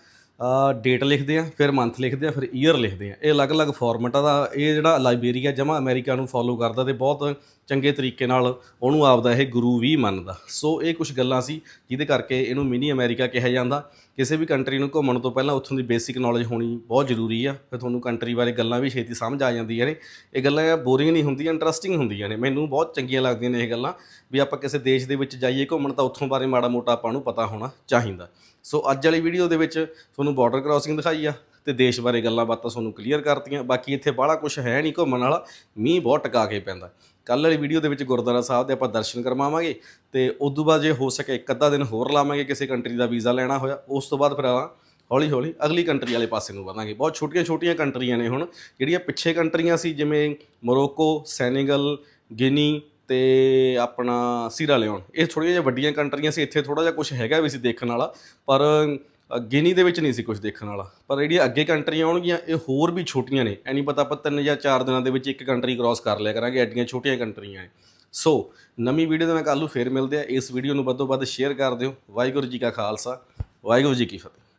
[SPEAKER 1] ਡੇਟ ਲਿਖਦੇ ਆ ਫਿਰ ਮੰਥ ਲਿਖਦੇ ਆ ਫਿਰ ਈਅਰ ਲਿਖਦੇ ਆ ਇਹ ਅਲੱਗ-ਅਲੱਗ ਫਾਰਮੈਟਾਂ ਦਾ, ਇਹ ਜਿਹੜਾ ਲਾਇਬੇਰੀਆ ਜਮਾ ਅਮਰੀਕਾ ਨੂੰ ਫੋਲੋ ਕਰਦਾ ਤੇ ਬਹੁਤ ਚੰਗੇ ਤਰੀਕੇ ਨਾਲ ਉਹਨੂੰ ਆਪਦਾ ਇਹ ਗੁਰੂ ਵੀ ਮੰਨਦਾ। ਸੋ ਇਹ ਕੁਝ ਗੱਲਾਂ ਸੀ ਜਿਹਦੇ ਕਰਕੇ ਇਹਨੂੰ ਮਿਨੀ ਅਮਰੀਕਾ ਕਿਹਾ ਜਾਂਦਾ। ਕਿਸੇ ਵੀ ਕੰਟਰੀ ਨੂੰ ਘੁੰਮਣ ਤੋਂ ਪਹਿਲਾਂ ਉੱਥੋਂ ਦੀ ਬੇਸਿਕ ਨੌਲੇਜ ਹੋਣੀ ਬਹੁਤ ਜ਼ਰੂਰੀ ਆ। ਫਿਰ ਤੁਹਾਨੂੰ ਕੰਟਰੀ ਬਾਰੇ ਗੱਲਾਂ ਵੀ ਛੇਤੀ ਸਮਝ ਆ ਜਾਂਦੀਆਂ ਨੇ। ਇਹ ਗੱਲਾਂ ਬੋਰਿੰਗ ਨਹੀਂ ਹੁੰਦੀਆਂ ਇੰਟਰਸਟਿੰਗ ਹੁੰਦੀਆਂ ਨੇ। ਮੈਨੂੰ ਬਹੁਤ ਚੰਗੀਆਂ ਲੱਗਦੀਆਂ ਨੇ ਇਹ ਗੱਲਾਂ। ਵੀ ਆਪਾਂ ਕਿਸੇ ਦੇਸ਼ ਦੇ ਵਿੱਚ ਜਾਈਏ ਘੁੰਮਣ ਤਾਂ ਉੱਥੋਂ ਬਾਰੇ ਮਾੜਾ ਮੋਟਾ ਆਪਾਂ ਨੂੰ ਪਤਾ ਹੋਣਾ ਚਾਹੀਦਾ। ਸੋ ਅੱਜ ਵਾਲੀ ਵੀਡੀਓ ਦੇ ਵਿੱਚ ਤੁਹਾਨੂੰ ਬਾਰਡਰ ਕ੍ਰਾਸਿੰਗ ਦਿਖਾਈ ਆ ਤੇ ਦੇਸ਼ ਬਾਰੇ ਗੱਲਾਂ ਬਾਤਾਂ ਤੁਹਾਨੂੰ ਕਲੀਅਰ ਕਰਤੀਆਂ। ਬਾਕੀ ਇੱਥੇ ਬਾਹਲਾ ਕੁਝ ਹੈ ਨਹੀਂ ਘੁੰਮਣ ਵਾਲਾ। ਮੀਂਹ ਬਹੁਤ ਟਕਾ ਕੇ ਪੈਂਦਾ। ਕੱਲ੍ਹ ਵਾਲੀ ਵੀਡੀਓ ਦੇ ਵਿੱਚ ਗੁਰਦੁਆਰਾ ਸਾਹਿਬ ਦੇ ਆਪਾਂ ਦਰਸ਼ਨ ਕਰਵਾਵਾਂਗੇ ਤੇ ਉਸ ਤੋਂ ਬਾਅਦ ਜੇ ਹੋ ਸਕੇ ਇੱਕ ਅੱਧਾ ਦਿਨ ਹੋਰ ਲਾਵਾਂਗੇ ਕਿਸੇ ਕੰਟਰੀ ਦਾ ਵੀਜ਼ਾ ਲੈਣਾ ਹੋਇਆ, ਉਸ ਤੋਂ ਬਾਅਦ ਫਿਰ ਆਪਾਂ ਹੌਲੀ ਹੌਲੀ ਅਗਲੀ ਕੰਟਰੀ ਵਾਲੇ ਪਾਸੇ ਨੂੰ ਵਧਾਂਗੇ। ਬਹੁਤ ਛੋਟੀਆਂ ਛੋਟੀਆਂ ਕੰਟਰੀਆਂ ਨੇ ਹੁਣ, ਜਿਹੜੀਆਂ ਪਿੱਛੇ ਕੰਟਰੀਆਂ ਸੀ, ਜਿਵੇਂ ਮੋਰੋਕੋ ਸੈਨੇਗਲ ਗਿਨੀ ਤੇ ਆਪਣਾ ਸੀਰਾ ਲਿਓਨ ਇਹ ਥੋੜ੍ਹੀਆਂ ਜਿਹੀਆਂ ਵੱਡੀਆਂ ਕੰਟਰੀਆਂ ਸੀ, ਇੱਥੇ ਥੋੜਾ ਜਿਹਾ ਕੁਝ ਹੈਗਾ ਵੀ ਸੀ ਦੇਖਣ ਵਾਲਾ, ਪਰ ਗਿਨੀ ਦੇ ਵਿੱਚ ਨਹੀਂ ਸੀ ਕੁਝ ਦੇਖਣ ਵਾਲਾ। ਪਰ ਜਿਹੜੀਆਂ ਅੱਗੇ ਕੰਟਰੀਆਂ ਆਉਣਗੀਆਂ, ਇਹ ਹੋਰ ਵੀ ਛੋਟੀਆਂ ਨੇ। ਐ ਨਹੀਂ ਪਤਾ ਆਪਾਂ ਤਿੰਨ ਜਾਂ ਚਾਰ ਦਿਨਾਂ ਦੇ ਵਿੱਚ ਇੱਕ ਕੰਟਰੀ ਕ੍ਰਾਸ ਕਰ ਲਿਆ ਕਰਾਂਗੇ, ਐਡੀਆਂ ਛੋਟੀਆਂ ਕੰਟਰੀਆਂ ਨੇ। ਸੋ ਨਵੀਂ ਵੀਡੀਓ ਦੇ ਨਾਲ ਕੱਲ੍ਹ ਨੂੰ ਫੇਰ ਮਿਲਦੇ ਆ। ਇਸ ਵੀਡੀਓ ਨੂੰ ਵੱਧੋ ਵੱਧ ਸ਼ੇਅਰ ਕਰ ਦਿਓ। ਵਾਹਿਗੁਰੂ ਜੀ ਕਾ ਖਾਲਸਾ, ਵਾਹਿਗੁਰੂ ਜੀ ਕੀ ਫਤਿਹ।